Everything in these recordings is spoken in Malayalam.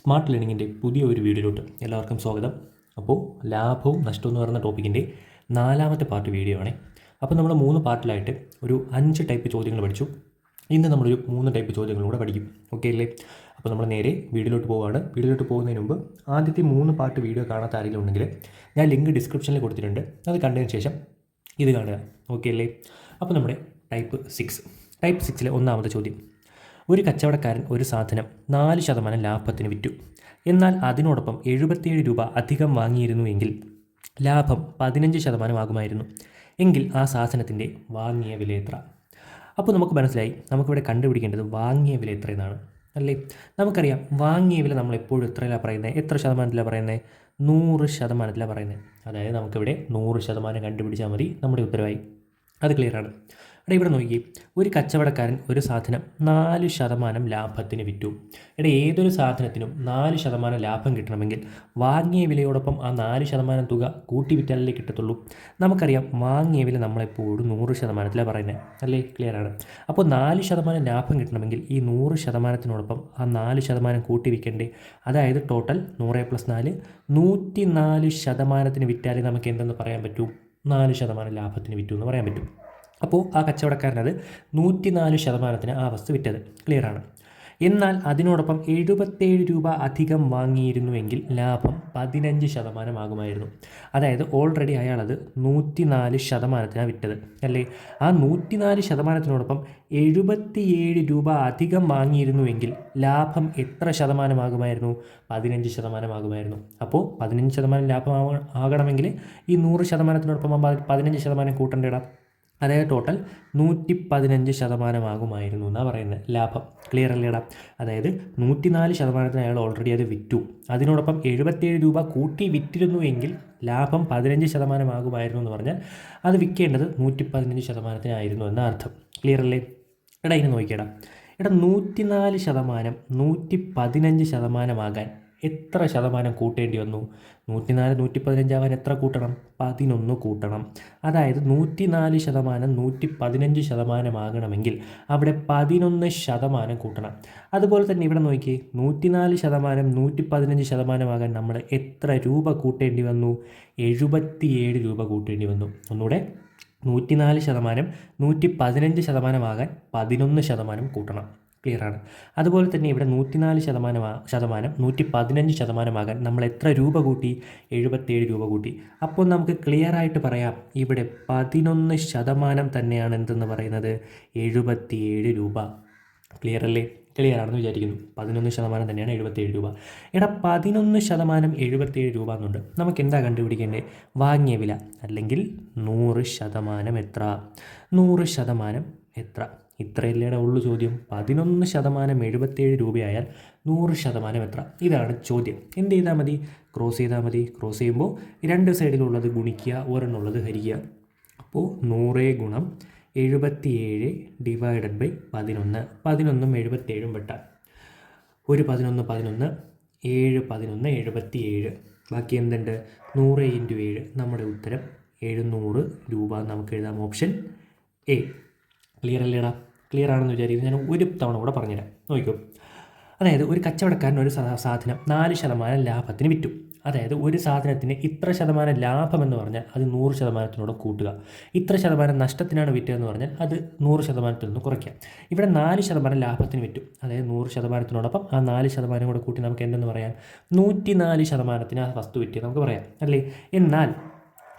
സ്മാർട്ട് ലേണിങ്ങിന്റെ പുതിയ ഒരു വീഡിയോയിലോട്ട് എല്ലാവർക്കും സ്വാഗതം. അപ്പോൾ ലാഭവും നഷ്ടവും എന്ന് പറയുന്ന ടോപ്പിക്കിന്റെ നാലാമത്തെ പാർട്ട് വീഡിയോ ആണ്. അപ്പോൾ നമ്മൾ മൂന്ന് പാർട്ടിലായിട്ട് ഒരു അഞ്ച് ടൈപ്പ് ചോദ്യങ്ങൾ പഠിച്ചു. ഇന്ന് നമ്മളൊരു മൂന്ന് ടൈപ്പ് ചോദ്യങ്ങളൂടെ പഠിക്കും. ഓക്കെ അല്ലേ? അപ്പോൾ നമ്മൾ നേരെ വീഡിയോയിലോട്ട് പോവുകയാണ് വീഡിയോയിലോട്ട് പോകുന്നതിന് മുമ്പ് ആദ്യത്തെ മൂന്ന് പാർട്ട് വീഡിയോ കാണാത്ത ആരെങ്കിലും ഉണ്ടെങ്കിൽ ഞാൻ ലിങ്ക് ഡിസ്ക്രിപ്ഷനിൽ കൊടുത്തിട്ടുണ്ട്. അത് കണ്ടതിന് ശേഷം ഇത് കാണുക. ഓക്കെ അല്ലേ? അപ്പോൾ നമ്മുടെ ടൈപ്പ് സിക്സ് ടൈപ്പ് സിക്സിലെ ഒന്നാമത്തെ ചോദ്യം. ഒരു കച്ചവടക്കാരൻ ഒരു സാധനം നാല് ശതമാനം ലാഭത്തിന് വിറ്റു. എന്നാൽ അതിനോടൊപ്പം എഴുപത്തിയേഴ് രൂപ അധികം വാങ്ങിയിരുന്നു എങ്കിൽ ലാഭം പതിനഞ്ച് ശതമാനമാകുമായിരുന്നു എങ്കിൽ ആ സാധനത്തിന്റെ വാങ്ങിയ വില എത്ര? അപ്പോൾ നമുക്ക് മനസ്സിലായി. നമുക്കിവിടെ കണ്ടുപിടിക്കേണ്ടത് വാങ്ങിയ വില എത്ര എന്നാണ്. അല്ലേ? നമുക്കറിയാം വാങ്ങിയ വില നമ്മൾ എപ്പോഴും എത്രയിലാണ് പറയുന്നത്? എത്ര ശതമാനത്തിലാണ് പറയുന്നത്? നൂറ് ശതമാനത്തിലാണ് പറയുന്നത്. അതായത് നമുക്കിവിടെ നൂറ് ശതമാനം കണ്ടുപിടിച്ചാൽ മതി. നമ്മുടെ ഉത്തരവായി. അത് ക്ലിയറാണ് എടാ ഇവിടെ നോക്കി ഒരു കച്ചവടക്കാരൻ ഒരു സാധനം നാല് ശതമാനം ലാഭത്തിന് വിറ്റു. എടാ ഏതൊരു സാധനത്തിനും നാല് ശതമാനം ലാഭം കിട്ടണമെങ്കിൽ വാങ്ങിയ വിലയോടൊപ്പം ആ നാല് ശതമാനം തുക കൂട്ടി വിറ്റാലല്ലേ കിട്ടത്തുള്ളൂ. നമുക്കറിയാം വാങ്ങിയ വില നമ്മളെപ്പോഴും നൂറ് ശതമാനത്തിലാണ് പറയുന്നത് അല്ലേ? ക്ലിയറാണ് അപ്പോൾ നാല് ശതമാനം ലാഭം കിട്ടണമെങ്കിൽ ഈ നൂറ് ശതമാനത്തിനോടൊപ്പം ആ നാല് ശതമാനം കൂട്ടി വിൽക്കണ്ടേ അതായത് ടോട്ടൽ നൂറ് പ്ലസ് നാല് നൂറ്റി നാല് ശതമാനത്തിന് വിറ്റാലേ നമുക്ക് എന്തെന്ന് പറയാൻ പറ്റൂ? നാല് ശതമാനം ലാഭത്തിന് വിറ്റു എന്ന് പറയാൻ പറ്റും. അപ്പോൾ ആ കച്ചവടക്കാരനത് നൂറ്റിനാല് ശതമാനത്തിന് ആ വസ്തു വിറ്റത്. ക്ലിയറാണ് എന്നാൽ അതിനോടൊപ്പം എഴുപത്തേഴ് രൂപ അധികം വാങ്ങിയിരുന്നുവെങ്കിൽ ലാഭം പതിനഞ്ച് ശതമാനമാകുമായിരുന്നു. അതായത് ഓൾറെഡി അയാളത് നൂറ്റിനാല് ശതമാനത്തിനാണ് വിറ്റത്. അല്ലേ? ആ നൂറ്റിനാല് ശതമാനത്തിനോടൊപ്പം എഴുപത്തിയേഴ് രൂപ അധികം വാങ്ങിയിരുന്നുവെങ്കിൽ ലാഭം എത്ര ശതമാനമാകുമായിരുന്നു? പതിനഞ്ച് ശതമാനമാകുമായിരുന്നു. അപ്പോൾ പതിനഞ്ച് ശതമാനം ലാഭം ആകണമെങ്കിൽ ഈ നൂറ് ശതമാനത്തിനോടൊപ്പം പതിനഞ്ച് ശതമാനം കൂട്ടേണ്ടിടാം. അതായത് ടോട്ടൽ നൂറ്റി പതിനഞ്ച് ശതമാനമാകുമായിരുന്നു എന്നാണ് പറയുന്നത്. ലാഭം. ക്ലിയർ അല്ലേടാ? അതായത് നൂറ്റിനാല് ശതമാനത്തിന് അയാൾ ഓൾറെഡി അത് വിറ്റു. അതിനോടൊപ്പം എഴുപത്തേഴ് രൂപ കൂട്ടി വിറ്റിരുന്നു എങ്കിൽ ലാഭം പതിനഞ്ച് ശതമാനമാകുമായിരുന്നു എന്ന് പറഞ്ഞാൽ അത് വിൽക്കേണ്ടത് നൂറ്റി പതിനഞ്ച് ശതമാനത്തിനായിരുന്നു എന്ന അർത്ഥം. ക്ലിയർ അല്ലേ? എടാ ഇനി നോക്കിയടാ. എടാ നൂറ്റിനാല് ശതമാനം നൂറ്റി പതിനഞ്ച് ശതമാനമാകാൻ എത്ര ശതമാനം കൂട്ടേണ്ടി വന്നു? നൂറ്റിനാല് നൂറ്റി പതിനഞ്ചാവാൻ എത്ര കൂട്ടണം? പതിനൊന്ന് കൂട്ടണം. അതായത് നൂറ്റിനാല് ശതമാനം നൂറ്റി പതിനഞ്ച് ശതമാനമാകണമെങ്കിൽ അവിടെ പതിനൊന്ന് ശതമാനം കൂട്ടണം. അതുപോലെ തന്നെ ഇവിടെ നോക്കി നൂറ്റിനാല് ശതമാനം നൂറ്റി പതിനഞ്ച് ശതമാനമാകാൻ നമ്മൾ എത്ര രൂപ കൂട്ടേണ്ടി വന്നു? എഴുപത്തിയേഴ് രൂപ കൂട്ടേണ്ടി വന്നു. ഒന്നുകൂടെ നൂറ്റിനാല് ശതമാനം നൂറ്റി പതിനഞ്ച് ശതമാനമാകാൻ പതിനൊന്ന് ശതമാനം കൂട്ടണം. ക്ലിയറാണ്. അതുപോലെ തന്നെ ഇവിടെ നൂറ്റിനാല് ശതമാനം ശതമാനം നൂറ്റി പതിനഞ്ച് ശതമാനമാകാൻ നമ്മൾ എത്ര രൂപ കൂട്ടി? എഴുപത്തേഴ് രൂപ കൂട്ടി. അപ്പോൾ നമുക്ക് ക്ലിയർ ആയിട്ട് പറയാം. ഇവിടെ പതിനൊന്ന് ശതമാനം തന്നെയാണ് എന്തെന്ന് പറയുന്നത്? എഴുപത്തിയേഴ് രൂപ. ക്ലിയർ അല്ലേ ക്ലിയർ ആണെന്ന് വിചാരിക്കുന്നു. പതിനൊന്ന് ശതമാനം തന്നെയാണ് എഴുപത്തേഴ് രൂപ. എടാ പതിനൊന്ന് ശതമാനം എഴുപത്തേഴ് രൂപ എന്നുണ്ട്. നമുക്ക് എന്താ കണ്ടുപിടിക്കേണ്ടത് വാങ്ങിയ വില. അല്ലെങ്കിൽ നൂറ് ശതമാനം എത്ര? നൂറ് ശതമാനം എത്ര? ഇത്രയല്ലേടെ ഉള്ളു ചോദ്യം. പതിനൊന്ന് ശതമാനം എഴുപത്തേഴ് രൂപയായാൽ നൂറ് ശതമാനം എത്ര? ഇതാണ് ചോദ്യം. എന്ത് ചെയ്താൽ മതി? ക്രോസ് ചെയ്താൽ മതി. ക്രോസ് ചെയ്യുമ്പോൾ രണ്ട് സൈഡിലുള്ളത് ഗുണിക്കുക ഒരെണ്ണുള്ളത് ഹരിക്കുക. അപ്പോൾ നൂറ് ഗുണം എഴുപത്തിയേഴ് ഡിവൈഡഡ് ബൈ പതിനൊന്ന്. പതിനൊന്നും എഴുപത്തേഴും വെട്ട ഒരു പതിനൊന്ന് പതിനൊന്ന് ഏഴ് പതിനൊന്ന് എഴുപത്തിയേഴ്. ബാക്കി എന്തുണ്ട്? നൂറ് ഇന്റു ഏഴ്. നമ്മുടെ ഉത്തരം എഴുന്നൂറ് രൂപ. നമുക്ക് എഴുതാം ഓപ്ഷൻ എ. ക്ലിയർ അല്ലേടാ? ക്ലിയർ ആണെന്ന് വിചാരിക്കുന്നു. ഞാൻ ഒരു തവണ കൂടെ പറഞ്ഞുതരാം. നോക്കൂ. അതായത് ഒരു കച്ചവടക്കാരൻ ഒരു സാധനം നാല് ശതമാനം ലാഭത്തിന് വിറ്റു. അതായത് ഒരു സാധനത്തിന് ഇത്ര ശതമാനം ലാഭം എന്ന് പറഞ്ഞാൽ അത് നൂറ് ശതമാനത്തിനോട് കൂട്ടുക. ഇത്ര ശതമാനം നഷ്ടത്തിനാണ് വിറ്റതെന്ന് പറഞ്ഞാൽ അത് നൂറ് ശതമാനത്തിൽ നിന്ന് കുറയ്ക്കുക. ഇവിടെ നാല് ശതമാനം ലാഭത്തിന് വിറ്റു. അതായത് നൂറ് ശതമാനത്തിനോടൊപ്പം ആ നാല് ശതമാനം കൂടെ കൂട്ടി നമുക്ക് എന്തെന്ന് പറയാം? നൂറ്റി നാല് ശതമാനത്തിന് ആ വസ്തു വിറ്റ് നമുക്ക് പറയാം. അല്ലേ? എന്നാൽ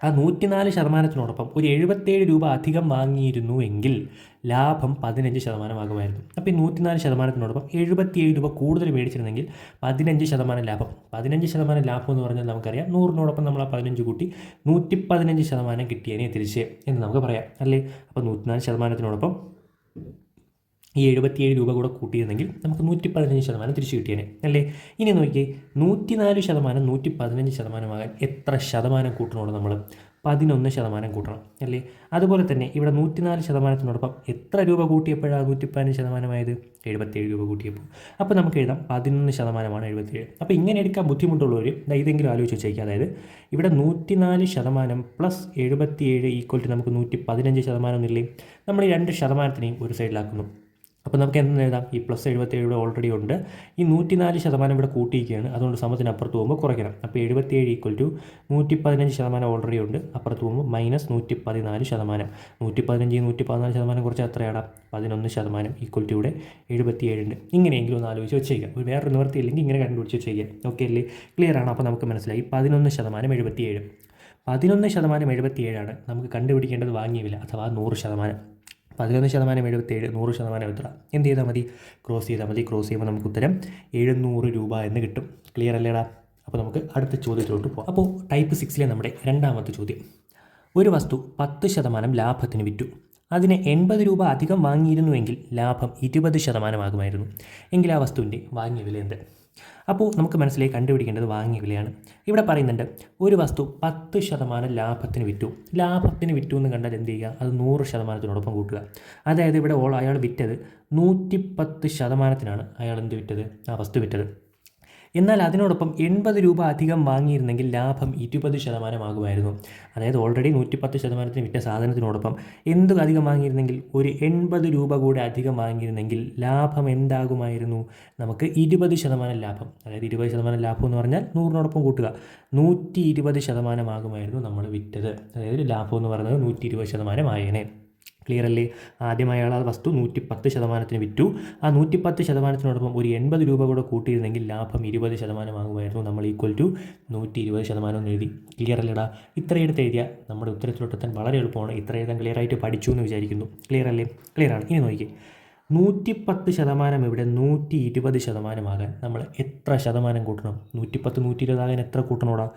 ആ നൂറ്റിനാല് ശതമാനത്തിനോടൊപ്പം ഒരു എഴുപത്തേഴ് രൂപ അധികം വാങ്ങിയിരുന്നു എങ്കിൽ ലാഭം പതിനഞ്ച് ശതമാനമാകുമായിരുന്നു. അപ്പോൾ ഈ നൂറ്റിനാല് ശതമാനത്തിനോടൊപ്പം എഴുപത്തിയേഴ് രൂപ കൂടുതൽ മേടിച്ചിരുന്നെങ്കിൽ പതിനഞ്ച് ശതമാനം ലാഭം. പതിനഞ്ച് ശതമാനം ലാഭം എന്ന് പറഞ്ഞാൽ നമുക്കറിയാം നൂറിനോടൊപ്പം നമ്മൾ ആ പതിനഞ്ച് കൂട്ടി നൂറ്റി പതിനഞ്ച് ശതമാനം കിട്ടിയതിനെ തിരിച്ച് എന്ന് നമുക്ക് പറയാം. അല്ലേ? അപ്പോൾ നൂറ്റിനാല് ശതമാനത്തിനോടൊപ്പം ഈ എഴുപത്തിയേഴ് രൂപ കൂടെ കൂട്ടിയിരുന്നെങ്കിൽ നമുക്ക് നൂറ്റി പതിനഞ്ച് ശതമാനം തിരിച്ചു കിട്ടിയേനെ. അല്ലേ? ഇനി നോക്കിയേ നൂറ്റിനാല് ശതമാനം നൂറ്റി പതിനഞ്ച് ശതമാനമാകാൻ എത്ര ശതമാനം കൂട്ടണോളൂ നമ്മൾ പതിനൊന്ന് ശതമാനം കൂട്ടണം അല്ലേ? അതുപോലെ തന്നെ ഇവിടെ നൂറ്റിനാല് ശതമാനത്തിനോടൊപ്പം എത്ര രൂപ കൂട്ടിയപ്പോഴാണ് നൂറ്റി പതിനഞ്ച് ശതമാനമായത്? എഴുപത്തേഴ് രൂപ കൂട്ടിയപ്പോൾ. അപ്പോൾ നമുക്ക് എഴുതാം പതിനൊന്ന് ശതമാനമാണ് എഴുപത്തേഴ് അപ്പോൾ ഇങ്ങനെ എടുക്കാൻ ബുദ്ധിമുട്ടുള്ളവർ ഇതെങ്കിലും ആലോചിച്ച് വെച്ചേക്കുക. അതായത് ഇവിടെ നൂറ്റിനാല് ശതമാനം പ്ലസ് എഴുപത്തിയേഴ് ഈക്വൽ ടു നമുക്ക് നൂറ്റി പതിനഞ്ച് ശതമാനം എന്നില്ലേ? നമ്മൾ ഈ രണ്ട് ശതമാനത്തിനെയും ഒരു സൈഡിലാക്കുന്നു അപ്പോൾ നമുക്ക് എന്തെന്ന് എഴുതാം? ഈ പ്ലസ് എഴുപത്തേഴ് ഓൾറെഡി ഉണ്ട്. ഈ നൂറ്റിനാല് ശതമാനം ഇവിടെ കൂട്ടിയിരിക്കുകയാണ്. അതുകൊണ്ട് സമത്തിന് അപ്പുറത്ത് പോകുമ്പോൾ കുറയ്ക്കണം. അപ്പോൾ എഴുപത്തിയേഴ് ഈക്വൽ ടു നൂറ്റി പതിനഞ്ച് ശതമാനം ഓൾറെഡി ഉണ്ട്. അപ്പുറത്ത് പോകുമ്പോൾ മൈനസ് നൂറ്റി പതിനാല് ശതമാനം. നൂറ്റി പതിനഞ്ച് നൂറ്റി പതിനാല് ശതമാനം കുറച്ച് എത്രയാണ് പതിനൊന്ന് ശതമാനം ഈക്വൽ ടു ഇവിടെ എഴുപത്തിയേഴുണ്ട് ഇങ്ങനെയെങ്കിലും ഒന്ന് ആലോചിച്ച് വെച്ചേക്കാം. ഒരു വേറൊരു നിവർത്തി ഇല്ലെങ്കിൽ ഇങ്ങനെ കണ്ടുപിടിച്ച് വെച്ചേക്കാം. ഓക്കെ അല്ലേ? ക്ലിയർ ആണ്? അപ്പോൾ നമുക്ക് മനസ്സിലായി. പതിനൊന്ന് ശതമാനം എഴുപത്തിയേഴ്. പതിനൊന്ന് ശതമാനം എഴുപത്തിയേഴാണ്. നമുക്ക് കണ്ടുപിടിക്കേണ്ടത് വാങ്ങിയ അഥവാ നൂറ് ശതമാനം. പതിനൊന്ന് ശതമാനം എഴുപത്തേഴ് നൂറ് ശതമാനം എത്ര എന്ത് ചെയ്താൽ മതി? ക്രോസ് ചെയ്താൽ മതി. ക്രോസ് ചെയ്യുമ്പോൾ നമുക്ക് ഉത്തരം എഴുന്നൂറ് രൂപ എന്ന് കിട്ടും. ക്ലിയർ അല്ലേടാ? അപ്പോൾ നമുക്ക് അടുത്ത ചോദ്യത്തിലോട്ട് പോകാം അപ്പോൾ ടൈപ്പ് സിക്സിലെ നമ്മുടെ രണ്ടാമത്തെ ചോദ്യം. ഒരു വസ്തു പത്ത് ശതമാനം ലാഭത്തിന് വിറ്റു. അതിന് എൺപത് രൂപ അധികം വാങ്ങിയിരുന്നുവെങ്കിൽ ലാഭം ഇരുപത് ശതമാനമാകുമായിരുന്നു. എങ്കിൽ ആ വസ്തുവിന്റെ വാങ്ങിയ വില എന്ത്? അപ്പോൾ നമുക്ക് മനസ്സിലായി കണ്ടുപിടിക്കേണ്ടത് വാങ്ങിയ വിലയാണ്. ഇവിടെ പറയുന്നുണ്ട് ഒരു വസ്തു പത്ത് ശതമാനം ലാഭത്തിന് വിറ്റു. ലാഭത്തിന് വിറ്റു എന്ന് കണ്ടാൽ എന്ത് ചെയ്യുക? അത് നൂറ് ശതമാനത്തിനോടൊപ്പം കൂട്ടുക. അതായത് ഇവിടെ ഓൾ അയാൾ വിറ്റത് നൂറ്റിപ്പത്ത് ശതമാനത്തിനാണ് അയാൾ എന്ത് വിറ്റത്? ആ വസ്തു വിറ്റത്. എന്നാൽ അതിനോടൊപ്പം എൺപത് രൂപ അധികം വാങ്ങിയിരുന്നെങ്കിൽ ലാഭം ഇരുപത് ശതമാനമാകുമായിരുന്നു. അതായത് ഓൾറെഡി നൂറ്റിപ്പത്ത് ശതമാനത്തിന് വിറ്റ സാധനത്തിനോടൊപ്പം എന്ത് അധികം വാങ്ങിയിരുന്നെങ്കിൽ ഒരു എൺപത് രൂപ കൂടെ അധികം വാങ്ങിയിരുന്നെങ്കിൽ ലാഭം എന്താകുമായിരുന്നു? നമുക്ക് ഇരുപത് ശതമാനം ലാഭം അതായത് ഇരുപത് ശതമാനം ലാഭം എന്ന് പറഞ്ഞാൽ നൂറിനോടൊപ്പം കൂട്ടുക. നൂറ്റി ഇരുപത് ശതമാനമാകുമായിരുന്നു നമ്മൾ വിറ്റത്. അതായത് ലാഭം എന്ന് പറയുന്നത് നൂറ്റി ഇരുപത് ശതമാനം ആയേനെ. ക്ലിയർ അല്ലേ ആദ്യം അയാൾ ആ വസ്തു നൂറ്റി പത്ത് ശതമാനത്തിന് വിറ്റു. ആ നൂറ്റി പത്ത് ശതമാനത്തിനോടൊപ്പം ഒരു എൺപത് രൂപ കൂടെ കൂട്ടിയിരുന്നെങ്കിൽ ലാഭം ഇരുപത് ശതമാനമാകുമായിരുന്നു. നമ്മൾ ഈക്വൽ ടു നൂറ്റി ഇരുപത് ശതമാനം എഴുതി. ക്ലിയർ അല്ലേടാ ഇത്ര എടുത്ത് എഴുതിയാൽ നമ്മുടെ ഉത്തരത്തിലോട്ടെത്താൻ വളരെ എളുപ്പമാണ്. ഇത്ര എഴുതാൻ ക്ലിയർ ആയിട്ട് പഠിച്ചു എന്ന് വിചാരിക്കുന്നു. ക്ലിയർ അല്ലേ ക്ലിയർ ആണ് ഇനി നോക്കിയേ നൂറ്റിപ്പത്ത് ശതമാനം ഇവിടെ നൂറ്റി ഇരുപത് ശതമാനമാകാൻ നമ്മൾ എത്ര ശതമാനം കൂട്ടണം? നൂറ്റിപ്പത്ത് നൂറ്റി ഇരുപതാകാൻ എത്ര കൂട്ടണോടാ?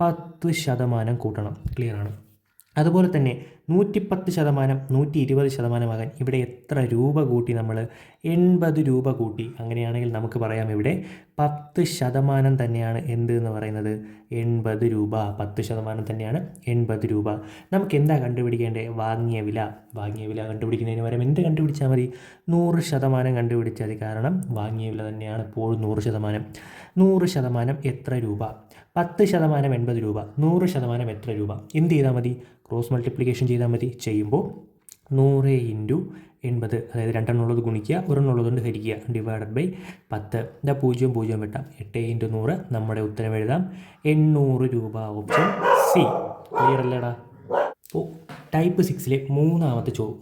പത്ത് ശതമാനം കൂട്ടണം. ക്ലിയർ ആണ് അതുപോലെ തന്നെ നൂറ്റിപ്പത്ത് ശതമാനം നൂറ്റി ഇരുപത് ശതമാനമാകാൻ ഇവിടെ എത്ര രൂപ കൂട്ടി നമ്മൾ? എൺപത് രൂപ കൂട്ടി. അങ്ങനെയാണെങ്കിൽ നമുക്ക് പറയാം ഇവിടെ പത്ത് ശതമാനം തന്നെയാണ് എന്ത് എന്ന് പറയുന്നത്? എൺപത് രൂപ. പത്ത് ശതമാനം തന്നെയാണ് എൺപത് രൂപ. നമുക്ക് എന്താ കണ്ടുപിടിക്കേണ്ടത് വാങ്ങിയ വില. വാങ്ങിയ വില കണ്ടുപിടിക്കുന്നതിന് പകരം എന്ത് കണ്ടുപിടിച്ചാൽ മതി? നൂറ് ശതമാനം കണ്ടുപിടിച്ചാൽ കാരണം വാങ്ങിയ വില തന്നെയാണ്. എപ്പോഴും നൂറ് ശതമാനം. നൂറ് ശതമാനം എത്ര രൂപ? പത്ത് ശതമാനം എൺപത് രൂപ നൂറ് ശതമാനം എത്ര രൂപ. എന്ത് ചെയ്താൽ മതി? ക്രോസ് മൾട്ടിപ്ലിക്കേഷൻ ചെയ്താൽ മതി. ചെയ്യുമ്പോൾ നൂറ് ഇന്റു എൺപത് അതായത് രണ്ടെണ്ണമുള്ളത് ഗുണിക്കുക ഒരെണ്ണമുള്ളത് കൊണ്ട് ഹരിക്കുക ഡിവൈഡഡ് ബൈ പത്ത്. ഇതാ പൂജ്യം പൂജ്യം വെട്ടാം. എട്ട് ഇന്റു നൂറ് നമ്മുടെ ഉത്തരം എഴുതാം. എണ്ണൂറ് രൂപ ഓപ്ഷൻ സി ക്ലിയർ അല്ലേടാ? അപ്പോൾ ടൈപ്പ് സിക്സിലെ മൂന്നാമത്തെ ചോ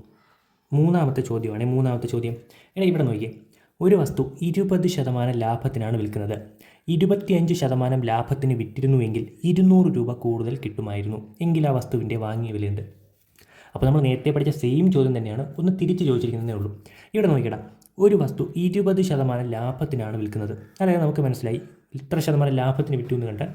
മൂന്നാമത്തെ ചോദ്യമാണ്. മൂന്നാമത്തെ ചോദ്യം. എടാ ഇവിടെ നോക്കിയേ. ഒരു വസ്തു ഇരുപത് ശതമാനം ലാഭത്തിനാണ് വിൽക്കുന്നത്. ഇരുപത്തിയഞ്ച് ശതമാനം ലാഭത്തിന് വിറ്റിരുന്നുവെങ്കിൽ ഇരുന്നൂറ് രൂപ കൂടുതൽ കിട്ടുമായിരുന്നു. എങ്കിൽ ആ വസ്തുവിന്റെ വാങ്ങിയ വിലയുണ്ട്. അപ്പോൾ നമ്മൾ നേരത്തെ പഠിച്ച സെയിം ചോദ്യം തന്നെയാണ് ഒന്ന് തിരിച്ച് ചോദിച്ചിരിക്കുന്നതേ ഉള്ളൂ. ഇവിടെ നോക്കിയടാ ഒരു വസ്തു ഇരുപത് ശതമാനം ലാഭത്തിനാണ് വിൽക്കുന്നത്. അതായത് നമുക്ക് മനസ്സിലായി ഇത്ര ശതമാനം ലാഭത്തിന് വിറ്റു എന്ന് കണ്ടാൽ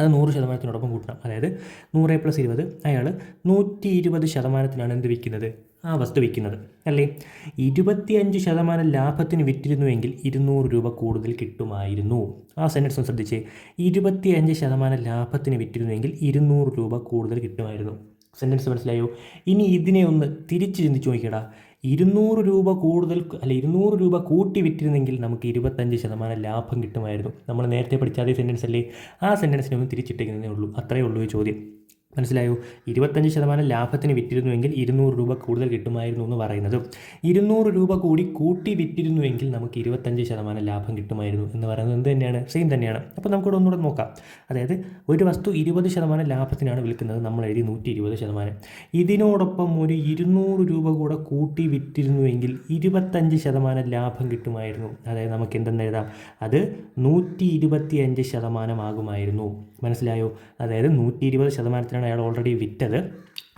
അത് നൂറ് ശതമാനത്തിനോടൊപ്പം കൂട്ടണം. അതായത് നൂറ് പ്ലസ് ഇരുപത് അയാൾ നൂറ്റി ഇരുപത് ശതമാനത്തിനാണ് എന്ത് വിൽക്കുന്നത്? ആ വസ്തു വിൽക്കുന്നത് അല്ലേ? ഇരുപത്തിയഞ്ച് ശതമാനം ലാഭത്തിന് വിറ്റിരുന്നുവെങ്കിൽ ഇരുന്നൂറ് രൂപ കൂടുതൽ കിട്ടുമായിരുന്നു. ആ സെന്റൻസ് ഒന്ന് ശ്രദ്ധിച്ചേ. ഇരുപത്തിയഞ്ച് ശതമാനം ലാഭത്തിന് വിറ്റിരുന്നുവെങ്കിൽ ഇരുന്നൂറ് രൂപ കൂടുതൽ കിട്ടുമായിരുന്നു. സെന്റൻസ് മനസ്സിലായോ? ഇനി ഇതിനെ ഒന്ന് തിരിച്ച് ചിന്തിച്ച് നോക്കിയടാ. ഇരുന്നൂറ് രൂപ കൂടുതൽ അല്ല ഇരുന്നൂറ് രൂപ കൂട്ടി വിറ്റിരുന്നെങ്കിൽ നമുക്ക് ഇരുപത്തഞ്ച് ശതമാനം ലാഭം കിട്ടുമായിരുന്നു. നമ്മൾ നേരത്തെ പഠിച്ച അതേ സെന്റൻസ് അല്ലേ ആ സെന്റൻസിനെ ഒന്ന് തിരിച്ചിട്ടേക്കുന്നതേ ഉള്ളൂ. അത്രയേ ഉള്ളൂ ഈ ചോദ്യം. മനസ്സിലായോ? ഇരുപത്തഞ്ച് ശതമാനം ലാഭത്തിന് വിറ്റിരുന്നുവെങ്കിൽ ഇരുന്നൂറ് രൂപ കൂടുതൽ കിട്ടുമായിരുന്നു എന്ന് പറയുന്നത്. ഇരുന്നൂറ് രൂപ കൂടി കൂട്ടി വിറ്റിരുന്നുവെങ്കിൽ നമുക്ക് ഇരുപത്തഞ്ച് ശതമാനം ലാഭം കിട്ടുമായിരുന്നു എന്ന് പറയുന്നത് എന്ത് തന്നെയാണ്? സെയിം തന്നെയാണ്. അപ്പോൾ നമുക്കിവിടെ ഒന്നുകൂടെ നോക്കാം. അതായത് ഒരു വസ്തു ഇരുപത് ശതമാനം ലാഭത്തിനാണ് വിൽക്കുന്നത്. നമ്മൾ എഴുതി നൂറ്റി ഇരുപത് ശതമാനം. ഇതിനോടൊപ്പം ഒരു ഇരുന്നൂറ് രൂപ കൂടെ കൂട്ടി വിറ്റിരുന്നുവെങ്കിൽ ഇരുപത്തഞ്ച് ശതമാനം ലാഭം കിട്ടുമായിരുന്നു. അതായത് നമുക്ക് എന്തെന്ന് എഴുതാം? അത് നൂറ്റി ഇരുപത്തി അഞ്ച് ശതമാനമാകുമായിരുന്നു മനസ്സിലായോ? അതായത് നൂറ്റി ഇരുപത് ശതമാനത്തിനാണ് അയാൾ ഓൾറെഡി വിറ്റത്.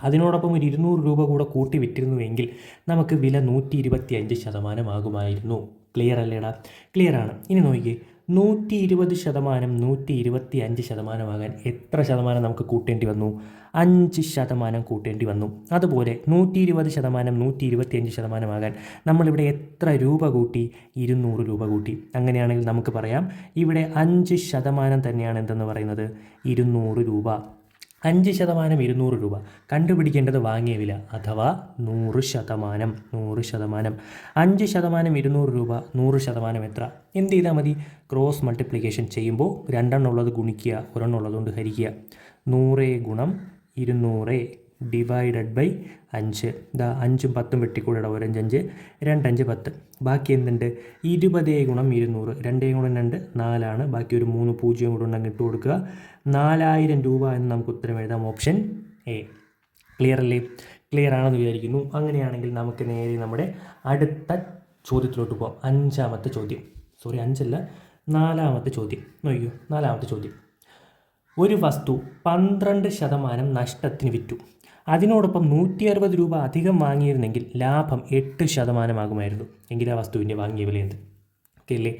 അതിനോടൊപ്പം ഒരു ഇരുന്നൂറ് രൂപ കൂടെ കൂട്ടി വിറ്റിരുന്നുവെങ്കിൽ നമുക്ക് വില നൂറ്റി ഇരുപത്തി അഞ്ച് ശതമാനമാകുമായിരുന്നു. ക്ലിയർ അല്ലേടാ? ക്ലിയർ ആണ്. ഇനി നോക്കിയേ. നൂറ്റി ഇരുപത് ശതമാനം നൂറ്റി ഇരുപത്തി അഞ്ച് ശതമാനമാകാൻ എത്ര ശതമാനം നമുക്ക് കൂട്ടേണ്ടി വന്നു? അഞ്ച് ശതമാനം കൂട്ടേണ്ടി വന്നു. അതുപോലെ നൂറ്റി ഇരുപത് ശതമാനം നൂറ്റി ഇരുപത്തി അഞ്ച് ശതമാനമാകാൻ നമ്മളിവിടെ എത്ര രൂപ കൂട്ടി? ഇരുന്നൂറ് രൂപ കൂട്ടി. അങ്ങനെയാണെങ്കിൽ നമുക്ക് പറയാം ഇവിടെ അഞ്ച് ശതമാനം തന്നെയാണ് എന്തെന്ന് പറയുന്നത്? ഇരുന്നൂറ് രൂപ. അഞ്ച് ശതമാനം ഇരുന്നൂറ് രൂപ. കണ്ടുപിടിക്കേണ്ടത് വാങ്ങിയ വില അഥവാ നൂറ് ശതമാനം നൂറ് ശതമാനം. അഞ്ച് ശതമാനം ഇരുന്നൂറ് രൂപ നൂറ് ശതമാനം എത്ര? എന്ത് ചെയ്താൽ മതി? ക്രോസ് മൾട്ടിപ്ലിക്കേഷൻ ചെയ്യുമ്പോൾ രണ്ടെണ്ണം ഉള്ളത് ഗുണിക്കുക ഒരെണ്ണം ഉള്ളതുകൊണ്ട് ഹരിക്കുക. നൂറ് ഗുണം ഇരുന്നൂറ് ഡിവൈഡഡ് ബൈ അഞ്ച്. ഇതാ അഞ്ചും പത്തും വെട്ടിക്കൂടെ ഒരഞ്ചഞ്ച് രണ്ടഞ്ച് പത്ത്. ബാക്കി എന്തുണ്ട്? ഇരുപതേ ഗുണം ഇരുന്നൂറ്. രണ്ടേ ഗുണം രണ്ട് നാലാണ്. ബാക്കി ഒരു മൂന്ന് പൂജ്യം കൂടെ ഉണ്ടെങ്കിൽ ഇട്ട് കൊടുക്കുക. നാലായിരം രൂപ എന്ന് നമുക്ക് ഉത്തരം എഴുതാം. Option A. ക്ലിയർ അല്ലേ? ക്ലിയർ ആണെന്ന് വിചാരിക്കുന്നു. അങ്ങനെയാണെങ്കിൽ നമുക്ക് നേരെ നമ്മുടെ അടുത്ത ചോദ്യത്തിലോട്ട് പോകാം അഞ്ചാമത്തെ ചോദ്യം. സോറി അഞ്ചല്ല. നാലാമത്തെ ചോദ്യം. നോക്കിയോ നാലാമത്തെ ചോദ്യം. ഒരു വസ്തു പന്ത്രണ്ട് ശതമാനം നഷ്ടത്തിന് വിറ്റു. അതിനോടൊപ്പം നൂറ്റി അറുപത് രൂപ അധികം വാങ്ങിയിരുന്നെങ്കിൽ ലാഭം എട്ട് ശതമാനമാകുമായിരുന്നു. എങ്കിൽ ആ വസ്തുവിന്റെ വാങ്ങിയ വില എന്ത്? ഓക്കെ അല്ലേ?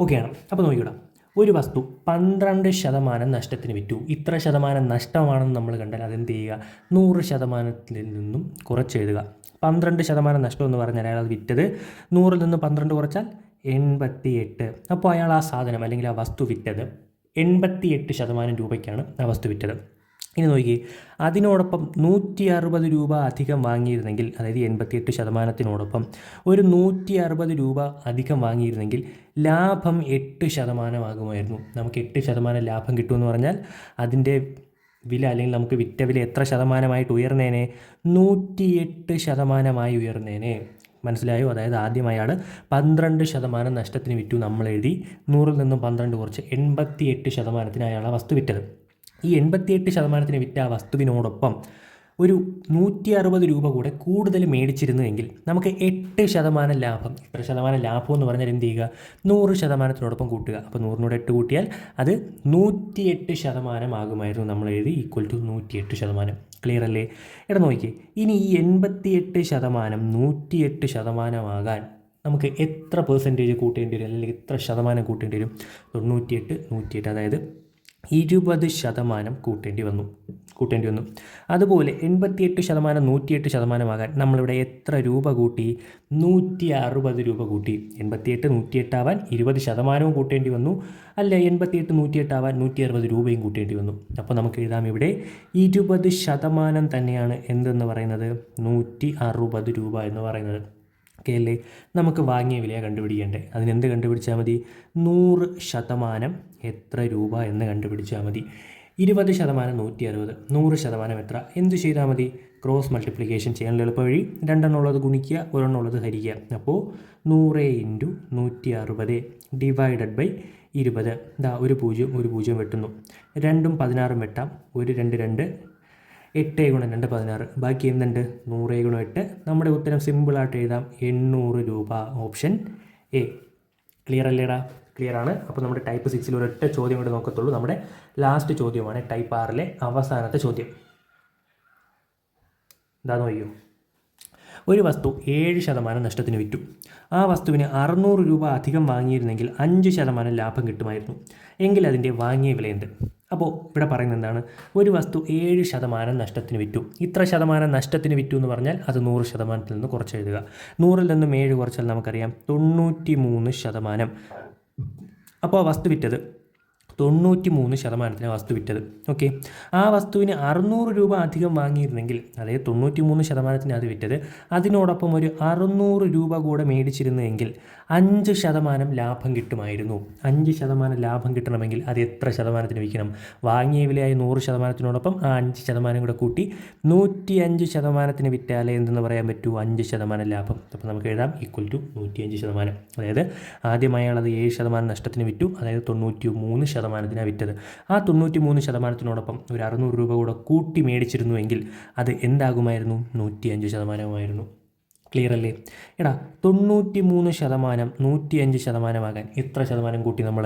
ഓക്കെയാണ് അപ്പോൾ നോക്കിക്കൂടാം. ഒരു വസ്തു പന്ത്രണ്ട് ശതമാനം നഷ്ടത്തിന് വിറ്റു. ഇത്ര ശതമാനം നഷ്ടമാണെന്ന് നമ്മൾ കണ്ടാൽ അതെന്ത് ചെയ്യുക? നൂറ് ശതമാനത്തിൽ നിന്നും കുറച്ചെഴുതുക പന്ത്രണ്ട് ശതമാനം നഷ്ടം എന്ന് പറഞ്ഞാൽ അയാൾ അത് വിറ്റത് നൂറിൽ നിന്ന് പന്ത്രണ്ട് കുറച്ചാൽ എൺപത്തി എട്ട് അപ്പോൾ അയാൾ ആ സാധനം അല്ലെങ്കിൽ ആ വസ്തു വിറ്റത് എൺപത്തി എട്ട് ശതമാനം രൂപയ്ക്കാണ് ആ വസ്തു വിറ്റത്. ഇനി നോക്കി അതിനോടൊപ്പം നൂറ്റി അറുപത് രൂപ അധികം വാങ്ങിയിരുന്നെങ്കിൽ അതായത് എൺപത്തിയെട്ട് ശതമാനത്തിനോടൊപ്പം ഒരു നൂറ്റി അറുപത് രൂപ അധികം വാങ്ങിയിരുന്നെങ്കിൽ ലാഭം എട്ട് ശതമാനമാകുമായിരുന്നു. നമുക്ക് എട്ട് ശതമാനം ലാഭം കിട്ടുമെന്ന് പറഞ്ഞാൽ അതിന്റെ വില അല്ലെങ്കിൽ നമുക്ക് വിറ്റ വില എത്ര ശതമാനമായിട്ട് ഉയർന്നേനെ? നൂറ്റിയെട്ട് ശതമാനമായി ഉയർന്നേനെ. മനസ്സിലായോ? അതായത് ആദ്യം അയാൾ പന്ത്രണ്ട് ശതമാനം നഷ്ടത്തിന് വിറ്റു നമ്മൾ എഴുതി നൂറിൽ നിന്നും പന്ത്രണ്ട് കുറച്ച് എൺപത്തി എട്ട് ശതമാനത്തിന് അയാൾ ആ വസ്തു വിറ്റത്. ഈ എൺപത്തിയെട്ട് ശതമാനത്തിന് വിറ്റ ആ വസ്തുവിനോടൊപ്പം ഒരു നൂറ്റി അറുപത് രൂപ കൂടെ കൂടുതൽ മേടിച്ചിരുന്നുവെങ്കിൽ നമുക്ക് എട്ട് ശതമാനം ലാഭം എത്ര ശതമാനം ലാഭം എന്ന് പറഞ്ഞാൽ എന്ത് ചെയ്യുക? നൂറ് ശതമാനത്തിനോടൊപ്പം കൂട്ടുക. അപ്പോൾ നൂറിനോട് എട്ട് കൂട്ടിയാൽ അത് നൂറ്റിയെട്ട് ശതമാനമാകുമായിരുന്നു നമ്മൾ എഴുതി ഈക്വൽ ടു നൂറ്റിയെട്ട് ശതമാനം. ക്ലിയർ അല്ലേ? എടാ നോക്കിയേ ഇനി ഈ എൺപത്തിയെട്ട് ശതമാനം നൂറ്റിയെട്ട് ശതമാനമാകാൻ നമുക്ക് എത്ര പെർസെന്റേജ് കൂട്ടേണ്ടി വരും? അല്ലെങ്കിൽ എത്ര ശതമാനം കൂട്ടേണ്ടി വരും? തൊണ്ണൂറ്റിയെട്ട് നൂറ്റിയെട്ട് അതായത് ഇരുപത് ശതമാനം കൂട്ടേണ്ടി വന്നു കൂട്ടേണ്ടി വന്നു. അതുപോലെ എൺപത്തിയെട്ട് ശതമാനം നൂറ്റിയെട്ട് ശതമാനമാകാൻ നമ്മളിവിടെ എത്ര രൂപ കൂട്ടി? നൂറ്റി അറുപത് രൂപ കൂട്ടി. എൺപത്തിയെട്ട് നൂറ്റിയെട്ടാവാൻ ഇരുപത് ശതമാനവും കൂട്ടേണ്ടി വന്നു. അല്ല എൺപത്തിയെട്ട് നൂറ്റിയെട്ടാവാൻ നൂറ്റി അറുപത് രൂപയും കൂട്ടേണ്ടി വന്നു. അപ്പോൾ നമുക്ക് എഴുതാം ഇവിടെ ഇരുപത് ശതമാനം തന്നെയാണ് എന്തെന്ന് പറയുന്നത്? നൂറ്റി അറുപത് രൂപ എന്ന് പറയുന്നത്. ഓക്കെ അല്ലേ നമുക്ക് വാങ്ങിയ വില കണ്ടുപിടിക്കേണ്ടേ? അതിനെന്ത് കണ്ടുപിടിച്ചാൽ മതി? നൂറ് ശതമാനം എത്ര രൂപ എന്ന് കണ്ടുപിടിച്ചാൽ മതി. ഇരുപത് ശതമാനം നൂറ്റി അറുപത് നൂറ് ശതമാനം എത്ര? എന്ത് ചെയ്താൽ മതി? ക്രോസ് മൾട്ടിപ്ലിക്കേഷൻ ചെയ്യാൻ എളുപ്പ വഴി രണ്ടെണ്ണം ഉള്ളത് ഗുണിക്കുക ഒരെണ്ണം ഉള്ളത് ഹരിക്കുക. അപ്പോൾ നൂറ് ഇന്റു നൂറ്റി അറുപത് ഡിവൈഡഡ് ബൈ ഇരുപത്. ഇതാ ഒരു പൂജ്യം ഒരു പൂജ്യം വെട്ടുന്നു. രണ്ടും പതിനാറും വെട്ടാം. ഒരു രണ്ട് രണ്ട് എട്ട് ഗുണം രണ്ട് പതിനാറ്. ബാക്കി എന്തുണ്ട്? നൂറ് ഗുണം എട്ട്. നമ്മുടെ ഉത്തരം സിമ്പിളായിട്ട് എഴുതാം. എണ്ണൂറ് രൂപ ഓപ്ഷൻ എ ക്ലിയർ അല്ലേടാ? ക്ലിയർ ആണ്. അപ്പോൾ നമ്മുടെ ടൈപ്പ് സിക്സിൽ ഒരൊറ്റ ചോദ്യം കൂടെ നോക്കത്തുള്ളൂ. നമ്മുടെ ലാസ്റ്റ് ചോദ്യമാണ് ടൈപ്പ് ആറിലെ അവസാനത്തെ ചോദ്യം. ഇതാ നോക്കിയോ ഒരു വസ്തു ഏഴ് ശതമാനം നഷ്ടത്തിന് വിറ്റു. ആ വസ്തുവിന് അറുന്നൂറ് രൂപ അധികം വാങ്ങിയിരുന്നെങ്കിൽ അഞ്ച് ശതമാനം ലാഭം കിട്ടുമായിരുന്നു. എങ്കിൽ അതിന്റെ വാങ്ങിയ വില എന്ത്? അപ്പോൾ ഇവിടെ പറയുന്നത് എന്താണ്? ഒരു വസ്തു ഏഴ് ശതമാനം നഷ്ടത്തിന് വിറ്റു. ഇത്ര ശതമാനം നഷ്ടത്തിന് വിറ്റു എന്ന് പറഞ്ഞാൽ അത് നൂറ് ശതമാനത്തിൽ നിന്ന് കുറച്ച് എഴുതുക. നൂറിൽ നിന്നും ഏഴ് കുറച്ചാൽ നമുക്കറിയാം തൊണ്ണൂറ്റി മൂന്ന് ശതമാനം അപ്പോൾ വസ്തു വിറ്റത് തൊണ്ണൂറ്റി മൂന്ന് ശതമാനത്തിന് വസ്തു വിറ്റത്. ഓക്കെ. ആ വസ്തുവിന് അറുന്നൂറ് രൂപ അധികം വാങ്ങിയിരുന്നെങ്കിൽ അതായത് തൊണ്ണൂറ്റി മൂന്ന് ശതമാനത്തിന് അത് വിറ്റത് അതിനോടൊപ്പം ഒരു അറുന്നൂറ് രൂപ കൂടെ മേടിച്ചിരുന്നുവെങ്കിൽ അഞ്ച് ശതമാനം ലാഭം കിട്ടുമായിരുന്നു. അഞ്ച് ശതമാനം ലാഭം കിട്ടണമെങ്കിൽ അത് എത്ര ശതമാനത്തിന് വിൽക്കണം? വാങ്ങിയ വിലയായി നൂറ് ശതമാനത്തിനോടൊപ്പം ആ അഞ്ച് ശതമാനം കൂടെ കൂട്ടി നൂറ്റി അഞ്ച് ശതമാനത്തിന് വിറ്റാലേ എന്തെന്ന് പറയാൻ പറ്റൂ? അഞ്ച് ശതമാനം ലാഭം. അപ്പോൾ നമുക്ക് എഴുതാം. ഈക്വൽ ടു നൂറ്റി അഞ്ച് ശതമാനം. അതായത് ആദ്യം അയാൾ അത് ഏഴ് ശതമാനം നഷ്ടത്തിന് വിറ്റു. അതായത് തൊണ്ണൂറ്റി മൂന്ന് ശതമാനത്തിനാണ് വിറ്റത്. ആ തൊണ്ണൂറ്റി മൂന്ന് ശതമാനത്തിനോടൊപ്പം ഒരു അറുന്നൂറ് രൂപ കൂടെ കൂട്ടി മേടിച്ചിരുന്നുവെങ്കിൽ അത് എന്താകുമായിരുന്നു? നൂറ്റി അഞ്ച് ശതമാനമായിരുന്നു. ക്ലിയർ അല്ലേ? എടാ തൊണ്ണൂറ്റി മൂന്ന് ശതമാനം നൂറ്റി അഞ്ച് ശതമാനമാകാൻ എത്ര ശതമാനം കൂട്ടി നമ്മൾ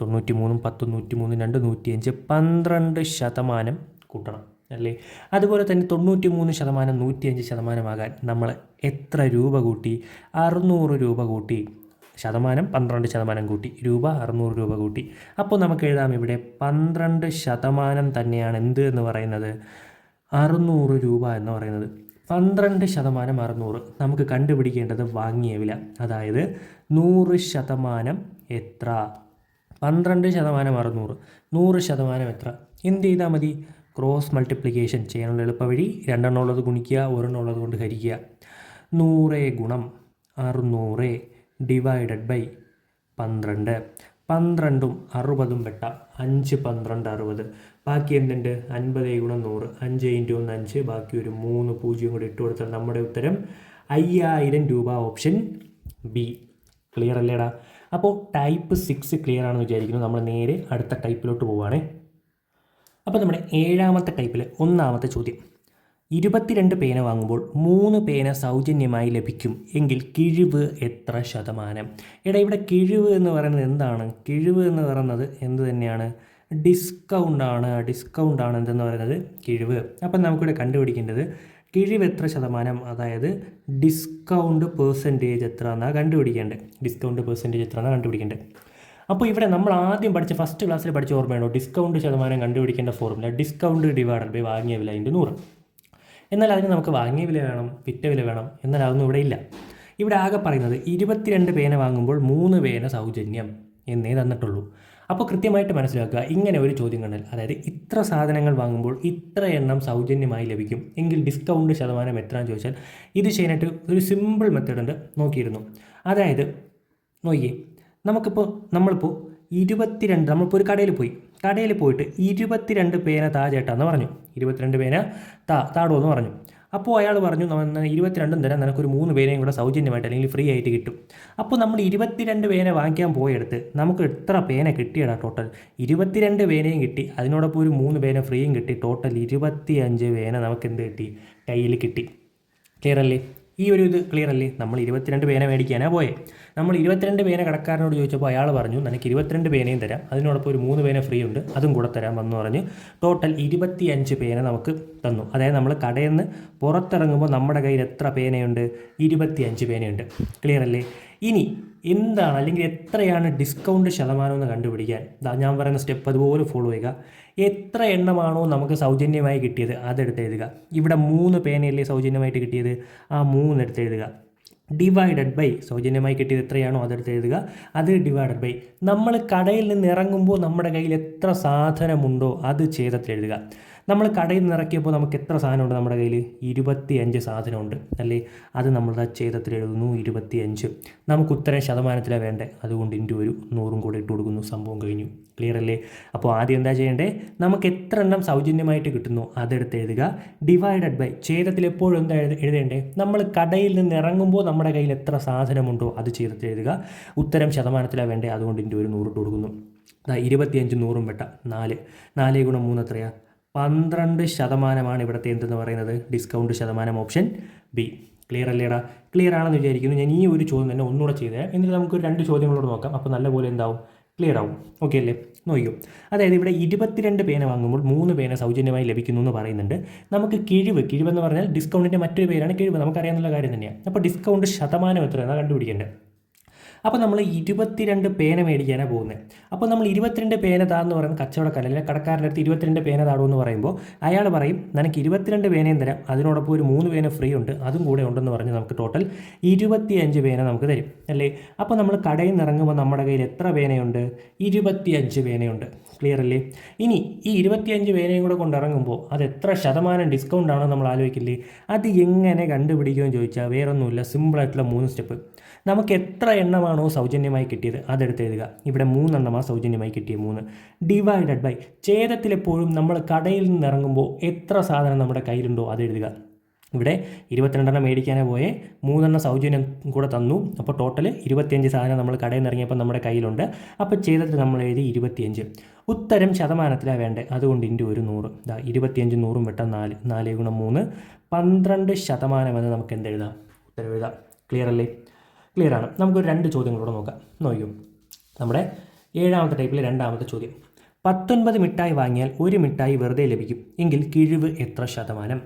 തൊണ്ണൂറ്റി മൂന്നും പത്തും നൂറ്റി മൂന്നും രണ്ട് നൂറ്റിയഞ്ച് പന്ത്രണ്ട് ശതമാനം കൂട്ടണം അല്ലേ? അതുപോലെ തന്നെ തൊണ്ണൂറ്റി മൂന്ന് ശതമാനം നൂറ്റിയഞ്ച് ശതമാനമാകാൻ നമ്മൾ എത്ര രൂപ കൂട്ടി? അറുന്നൂറ് രൂപ കൂട്ടി. ശതമാനം പന്ത്രണ്ട് ശതമാനം കൂട്ടി രൂപ അറുന്നൂറ് രൂപ കൂട്ടി. അപ്പോൾ നമുക്ക് എഴുതാം ഇവിടെ പന്ത്രണ്ട് ശതമാനം തന്നെയാണ് എന്ത് എന്ന് പറയുന്നത്? അറുന്നൂറ് രൂപ എന്ന് പറയുന്നത്. പന്ത്രണ്ട് ശതമാനം അറുന്നൂറ്. നമുക്ക് കണ്ടുപിടിക്കേണ്ടത് വാങ്ങിയ വില. അതായത് നൂറ് ശതമാനം എത്ര? പന്ത്രണ്ട് ശതമാനം അറുന്നൂറ്. നൂറ് ശതമാനം എത്ര? എന്ത് ചെയ്താൽ മതി? ക്രോസ് മൾട്ടിപ്ലിക്കേഷൻ ചെയ്യാനുള്ള എളുപ്പവഴി രണ്ടെണ്ണം ഉള്ളത് ഗുണിക്കുക ഒരെണ്ണം ഉള്ളത് കൊണ്ട് ഹരിക്കുക. നൂറ് ഗുണം അറുന്നൂറ്. ഡിവൈഡഡ് ബൈ പന്ത്രണ്ട്. പന്ത്രണ്ടും അറുപതും വെട്ടാം അഞ്ച് പന്ത്രണ്ട് അറുപത്. ബാക്കി എന്തുണ്ട്? അൻപത് ഗുണം നൂറ്. അഞ്ച് ഇന്റു ഒന്ന് അഞ്ച്. ബാക്കി ഒരു മൂന്ന് പൂജ്യം കൂടി ഇട്ട് കൊടുത്താൽ നമ്മുടെ ഉത്തരം അയ്യായിരം രൂപ ഓപ്ഷൻ ബി. ക്ലിയർ അല്ലേടാ? അപ്പോൾ ടൈപ്പ് സിക്സ് ക്ലിയർ ആണെന്ന് വിചാരിക്കുന്നു. നമ്മൾ നേരെ അടുത്ത ടൈപ്പിലോട്ട് പോവുകയാണേ അപ്പോൾ നമ്മുടെ ഏഴാമത്തെ ടൈപ്പിലെ ഒന്നാമത്തെ ചോദ്യം. ഇരുപത്തിരണ്ട് പേന വാങ്ങുമ്പോൾ മൂന്ന് പേന സൗജന്യമായി ലഭിക്കും. എങ്കിൽ കിഴിവ് എത്ര ശതമാനം? എടാ ഇവിടെ കിഴിവ് എന്ന് പറയുന്നത് എന്താണ്? കിഴിവ് എന്ന് പറയുന്നത് എന്ത് തന്നെയാണ്? ഡിസ്കൗണ്ടാണ് ഡിസ്കൗണ്ടാണ് എന്തെന്ന് പറയുന്നത്? കിഴിവ്. അപ്പം നമുക്കിവിടെ കണ്ടുപിടിക്കേണ്ടത് കിഴിവ് എത്ര ശതമാനം? അതായത് ഡിസ്കൗണ്ട് പേഴ്സന്റേജ് എത്ര എന്നാണ് കണ്ടുപിടിക്കേണ്ടത്. ഡിസ്കൗണ്ട് പേഴ്സന്റേജ് എത്ര എന്നാണ് കണ്ടുപിടിക്കേണ്ടത്. അപ്പോൾ ഇവിടെ നമ്മൾ ആദ്യം പഠിച്ച ഫസ്റ്റ് ക്ലാസ്സിൽ പഠിച്ച ഓർമ്മയാണോ ഡിസ്കൗണ്ട് ശതമാനം കണ്ടുപിടിക്കേണ്ട ഫോർമുല ഡിസ്കൗണ്ട് ഡിവൈഡഡ് ബൈ വാങ്ങിയ വില ഇന്റു നൂറ്. എന്നാൽ അതിന് നമുക്ക് വാങ്ങിയ വില വേണം വിറ്റ വില വേണം എന്നാൽ അതൊന്നും ഇവിടെ ഇല്ല. ഇവിടെ ആകെ പറയുന്നത് ഇരുപത്തിരണ്ട് പേന വാങ്ങുമ്പോൾ മൂന്ന് പേന സൗജന്യം എന്നേ തന്നിട്ടുള്ളൂ. അപ്പോൾ കൃത്യമായിട്ട് മനസ്സിലാക്കുക ഇങ്ങനെ ഒരു ചോദ്യം കണ്ടാൽ അതായത് ഇത്ര സാധനങ്ങൾ വാങ്ങുമ്പോൾ ഇത്ര എണ്ണം സൗജന്യമായി ലഭിക്കും എങ്കിൽ ഡിസ്കൗണ്ട് ശതമാനം എത്രയാണെന്ന് ചോദിച്ചാൽ ഇത് ചെയ്യാനായിട്ട് ഒരു സിമ്പിൾ മെത്തേഡ് ഉണ്ട് നോക്കിയിരുന്നു. അതായത് നോക്കിയേ നമുക്കിപ്പോൾ നമ്മളിപ്പോൾ ഇരുപത്തിരണ്ട് നമ്മളിപ്പോൾ ഒരു കടയിൽ പോയി. കടയിൽ പോയിട്ട് ഇരുപത്തിരണ്ട് പേന താ ചേട്ടാന്ന് പറഞ്ഞു. ഇരുപത്തിരണ്ട് പേന താ താടോ എന്ന് പറഞ്ഞു. അപ്പോൾ അയാൾ പറഞ്ഞു "നമ്മ ഇരുപത്തിരണ്ടും തരാം. നിനക്കൊരു മൂന്ന് പേനയും കൂടെ സൗജന്യമായിട്ട് അല്ലെങ്കിൽ ഫ്രീ ആയിട്ട് കിട്ടും. അപ്പോൾ നമ്മൾ ഇരുപത്തിരണ്ട് പേന വാങ്ങിക്കാൻ പോയെടുത്ത് നമുക്ക് എത്ര പേന കിട്ടിയടാ ടോട്ടൽ ഇരുപത്തിരണ്ട് പേനയും കിട്ടി. അതിനോടൊപ്പം ഒരു മൂന്ന് പേന ഫ്രീയും കിട്ടി. ടോട്ടൽ ഇരുപത്തി അഞ്ച് പേന നമുക്ക് എന്ത് കിട്ടി? കയ്യിൽ കിട്ടി. ക്ലിയർ അല്ലേ? ഈ ഒരു ഇത് ക്ലിയർ അല്ലേ? നമ്മൾ ഇരുപത്തിരണ്ട് പേന മേടിക്കാനാണ് പോയെ. നമ്മൾ ഇരുപത്തിരണ്ട് പേന കടക്കാരനോട് ചോദിച്ചപ്പോൾ അയാൾ പറഞ്ഞു നിനക്ക് ഇരുപത്തിരണ്ട് പേനയും തരാം. അതിനോടൊപ്പം ഒരു മൂന്ന് പേന ഫ്രീ ഉണ്ട്. അതും കൂടെ തരാം എന്ന് പറഞ്ഞ് ടോട്ടൽ ഇരുപത്തി അഞ്ച് പേന നമുക്ക് തന്നു. അതായത് നമ്മൾ കടയിൽ നിന്ന് പുറത്തിറങ്ങുമ്പോൾ നമ്മുടെ കയ്യിൽ എത്ര പേനയുണ്ട്? ഇരുപത്തി അഞ്ച് പേനയുണ്ട്. ക്ലിയർ അല്ലേ? ഇനി എന്താണ് അല്ലെങ്കിൽ എത്രയാണ് ഡിസ്കൗണ്ട് ശതമാനം എന്ന് കണ്ടുപിടിക്കാൻ? ഞാൻ പറയുന്ന സ്റ്റെപ്പ് അതുപോലെ ഫോളോ ചെയ്യുക. എത്ര എണ്ണമാണോ നമുക്ക് സൗജന്യമായി കിട്ടിയത്? അതെടുത്ത് എഴുതുക. ഇവിടെ മൂന്ന് പേനയല്ലേ സൗജന്യമായിട്ട് കിട്ടിയത്? ആ മൂന്ന് എടുത്ത് എഴുതുക. ഡിവൈഡഡ് ബൈ സൗജന്യമായി കിട്ടിയത് എത്രയാണോ അതെടുത്ത് എഴുതുക. അത് ഡിവൈഡഡ് ബൈ നമ്മൾ കടയിൽ നിന്ന് ഇറങ്ങുമ്പോൾ നമ്മുടെ കയ്യിൽ എത്ര സാധനമുണ്ടോ അത് എഴുതുക. നമ്മൾ കടയിൽ നിന്ന് ഇറക്കിയപ്പോൾ നമുക്ക് എത്ര സാധനമുണ്ട് നമ്മുടെ കയ്യിൽ? ഇരുപത്തി അഞ്ച് സാധനമുണ്ട്. അല്ലേ? അത് നമ്മൾ ആ ഛേദത്തിൽ എഴുതുന്നു ഇരുപത്തി അഞ്ച് നമുക്ക് ഉത്തരം ശതമാനത്തിലാണ് വേണ്ടേ? അതുകൊണ്ട് ഇന്റു ഒരു നൂറും കൂടെ ഇട്ട് കൊടുക്കുന്നു. സംഭവം കഴിഞ്ഞു. ക്ലിയർ അല്ലേ? അപ്പോൾ ആദ്യം എന്താ ചെയ്യേണ്ടേ? നമുക്ക് എത്ര എണ്ണം സൗജന്യമായിട്ട് കിട്ടുന്നു? അതെടുത്ത് എഴുതുക. ഡിവൈഡഡ് ബൈ ഛേദത്തിൽ എപ്പോഴും എന്താ എഴുതേണ്ടേ? നമ്മൾ കടയിൽ നിന്ന് ഇറങ്ങുമ്പോൾ നമ്മുടെ കയ്യിൽ എത്ര സാധനമുണ്ടോ അത് ഛേദത്തിൽ എഴുതുക. ഉത്തരം ശതമാനത്തിലാണ് വേണ്ടേ? അതുകൊണ്ട് ഇന്റു ഒരു നൂറിട്ട് കൊടുക്കുന്നു. ഇരുപത്തിയഞ്ച് നൂറും വെട്ട. നാല്. നാല് ഗുണം മൂന്ന് എത്രയാ? പന്ത്രണ്ട് ശതമാനമാണ് ഇവിടുത്തെ എന്തെന്ന് പറയുന്നത്? ഡിസ്കൗണ്ട് ശതമാനം ഓപ്ഷൻ ബി. ക്ലിയർ അല്ലേടാ? ക്ലിയർ ആണെന്ന് വിചാരിക്കുന്നു. ഞാൻ ഈ ഒരു ചോദ്യം തന്നെ ഒന്നുകൂടെ ചെയ്തേ. എന്നിട്ട് നമുക്ക് രണ്ട് ചോദ്യങ്ങളോട് നോക്കാം. അപ്പോൾ നല്ലപോലെ എന്താവും? ക്ലിയർ ആവും. ഓക്കെ അല്ലേ? നോക്കിയോ അതായത് ഇവിടെ ഇരുപത്തിരണ്ട് പേന വാങ്ങുമ്പോൾ മൂന്ന് പേന സൗജന്യമായി ലഭിക്കുന്നു എന്ന് പറയുന്നുണ്ട്. നമുക്ക് കിഴിവ് കിഴിവെന്ന് പറഞ്ഞാൽ ഡിസ്കൗണ്ടിന്റെ മറ്റൊരു പേരാണ് കിഴിവ്. നമുക്കറിയാവുന്ന കാര്യം തന്നെയാണ് അപ്പോൾ ഡിസ്കൗണ്ട് ശതമാനം എത്രയാണ് കണ്ടുപിടിക്കേണ്ടത് അപ്പോൾ നമ്മൾ ഇരുപത്തിരണ്ട് പേന മേടിക്കാനാണ് പോകുന്നത് അപ്പോൾ നമ്മൾ ഇരുപത്തിരണ്ട് പേന താന്ന് പറയുന്ന കച്ചവടക്കാരൻ അല്ലെങ്കിൽ കടക്കാരന്റെ അടുത്ത് ഇരുപത്തിരണ്ട് പേന താടൂ എന്ന് പറയുമ്പോൾ അയാൾ പറയും നിനക്ക് ഇരുപത്തിരണ്ട് പേനയും തരാം. അതിനോടൊപ്പം ഒരു മൂന്ന് പേന ഫ്രീ ഉണ്ട്. അതും കൂടെ ഉണ്ടെന്ന് പറഞ്ഞ് നമുക്ക് ടോട്ടൽ ഇരുപത്തിയഞ്ച് പേന നമുക്ക് തരും. അല്ലേ? അപ്പോൾ നമ്മൾ കടയിൽ നിന്ന് ഇറങ്ങുമ്പോൾ നമ്മുടെ കയ്യിൽ എത്ര പേനയുണ്ട്? ഇരുപത്തിയഞ്ച് പേനയുണ്ട്. ക്ലിയർ അല്ലേ? ഇനി ഈ ഇരുപത്തിയഞ്ച് പേനയും കൂടെ കൊണ്ടിറങ്ങുമ്പോൾ അത് എത്ര ശതമാനം ഡിസ്കൗണ്ട് ആണോ നമ്മൾ ആലോചിക്കില്ലേ? അത് എങ്ങനെ കണ്ടുപിടിക്കുമെന്ന് ചോദിച്ചാൽ വേറൊന്നുമില്ല. സിമ്പിളായിട്ടുള്ള മൂന്ന് സ്റ്റെപ്പ് നമുക്ക് എത്ര എണ്ണമാണോ സൗജന്യമായി കിട്ടിയത്? അതെടുത്ത് എഴുതുക. ഇവിടെ മൂന്നെണ്ണമാണ് സൗജന്യമായി കിട്ടിയ മൂന്ന്. ഡിവൈഡഡ് ബൈ ഛേദത്തിലെപ്പോഴും നമ്മൾ കടയിൽ നിന്ന് ഇറങ്ങുമ്പോൾ എത്ര സാധനം നമ്മുടെ കയ്യിലുണ്ടോ അത് എഴുതുക. ഇവിടെ ഇരുപത്തിരണ്ടെണ്ണം മേടിക്കാനേ പോയേ. മൂന്നെണ്ണം സൗജന്യം കൂടെ തന്നു. അപ്പോൾ ടോട്ടൽ ഇരുപത്തിയഞ്ച് സാധനം നമ്മൾ കടയിൽ നിന്ന് ഇറങ്ങിയപ്പോൾ നമ്മുടെ കയ്യിലുണ്ട്. അപ്പോൾ ചെയ്തിട്ട് നമ്മൾ എഴുതി ഇരുപത്തിയഞ്ച്. ഉത്തരം ശതമാനത്തിലാണ് വേണ്ടത് അതുകൊണ്ട് ഇന്റെ ഒരു നൂറ്. ഇതാ ഇരുപത്തിയഞ്ച് നൂറും വെട്ടം നാല്. നാല് ഗുണം മൂന്ന്. പന്ത്രണ്ട് ശതമാനം എന്ന് നമുക്ക് എന്ത് എഴുതാം ഉത്തരം എഴുതാം. ക്ലിയർ അല്ലേ? ക്ലിയർ ആണ് നമുക്കൊരു രണ്ട് ചോദ്യങ്ങളൂടെ നോക്കാം. നോക്കൂ നമ്മുടെ ഏഴാമത്തെ ടൈപ്പിലെ രണ്ടാമത്തെ ചോദ്യം. പത്തൊൻപത് മിഠായി വാങ്ങിയാൽ ഒരു മിഠായി വെറുതെ ലഭിക്കും. എങ്കിൽ കിഴിവ് എത്ര ശതമാനം?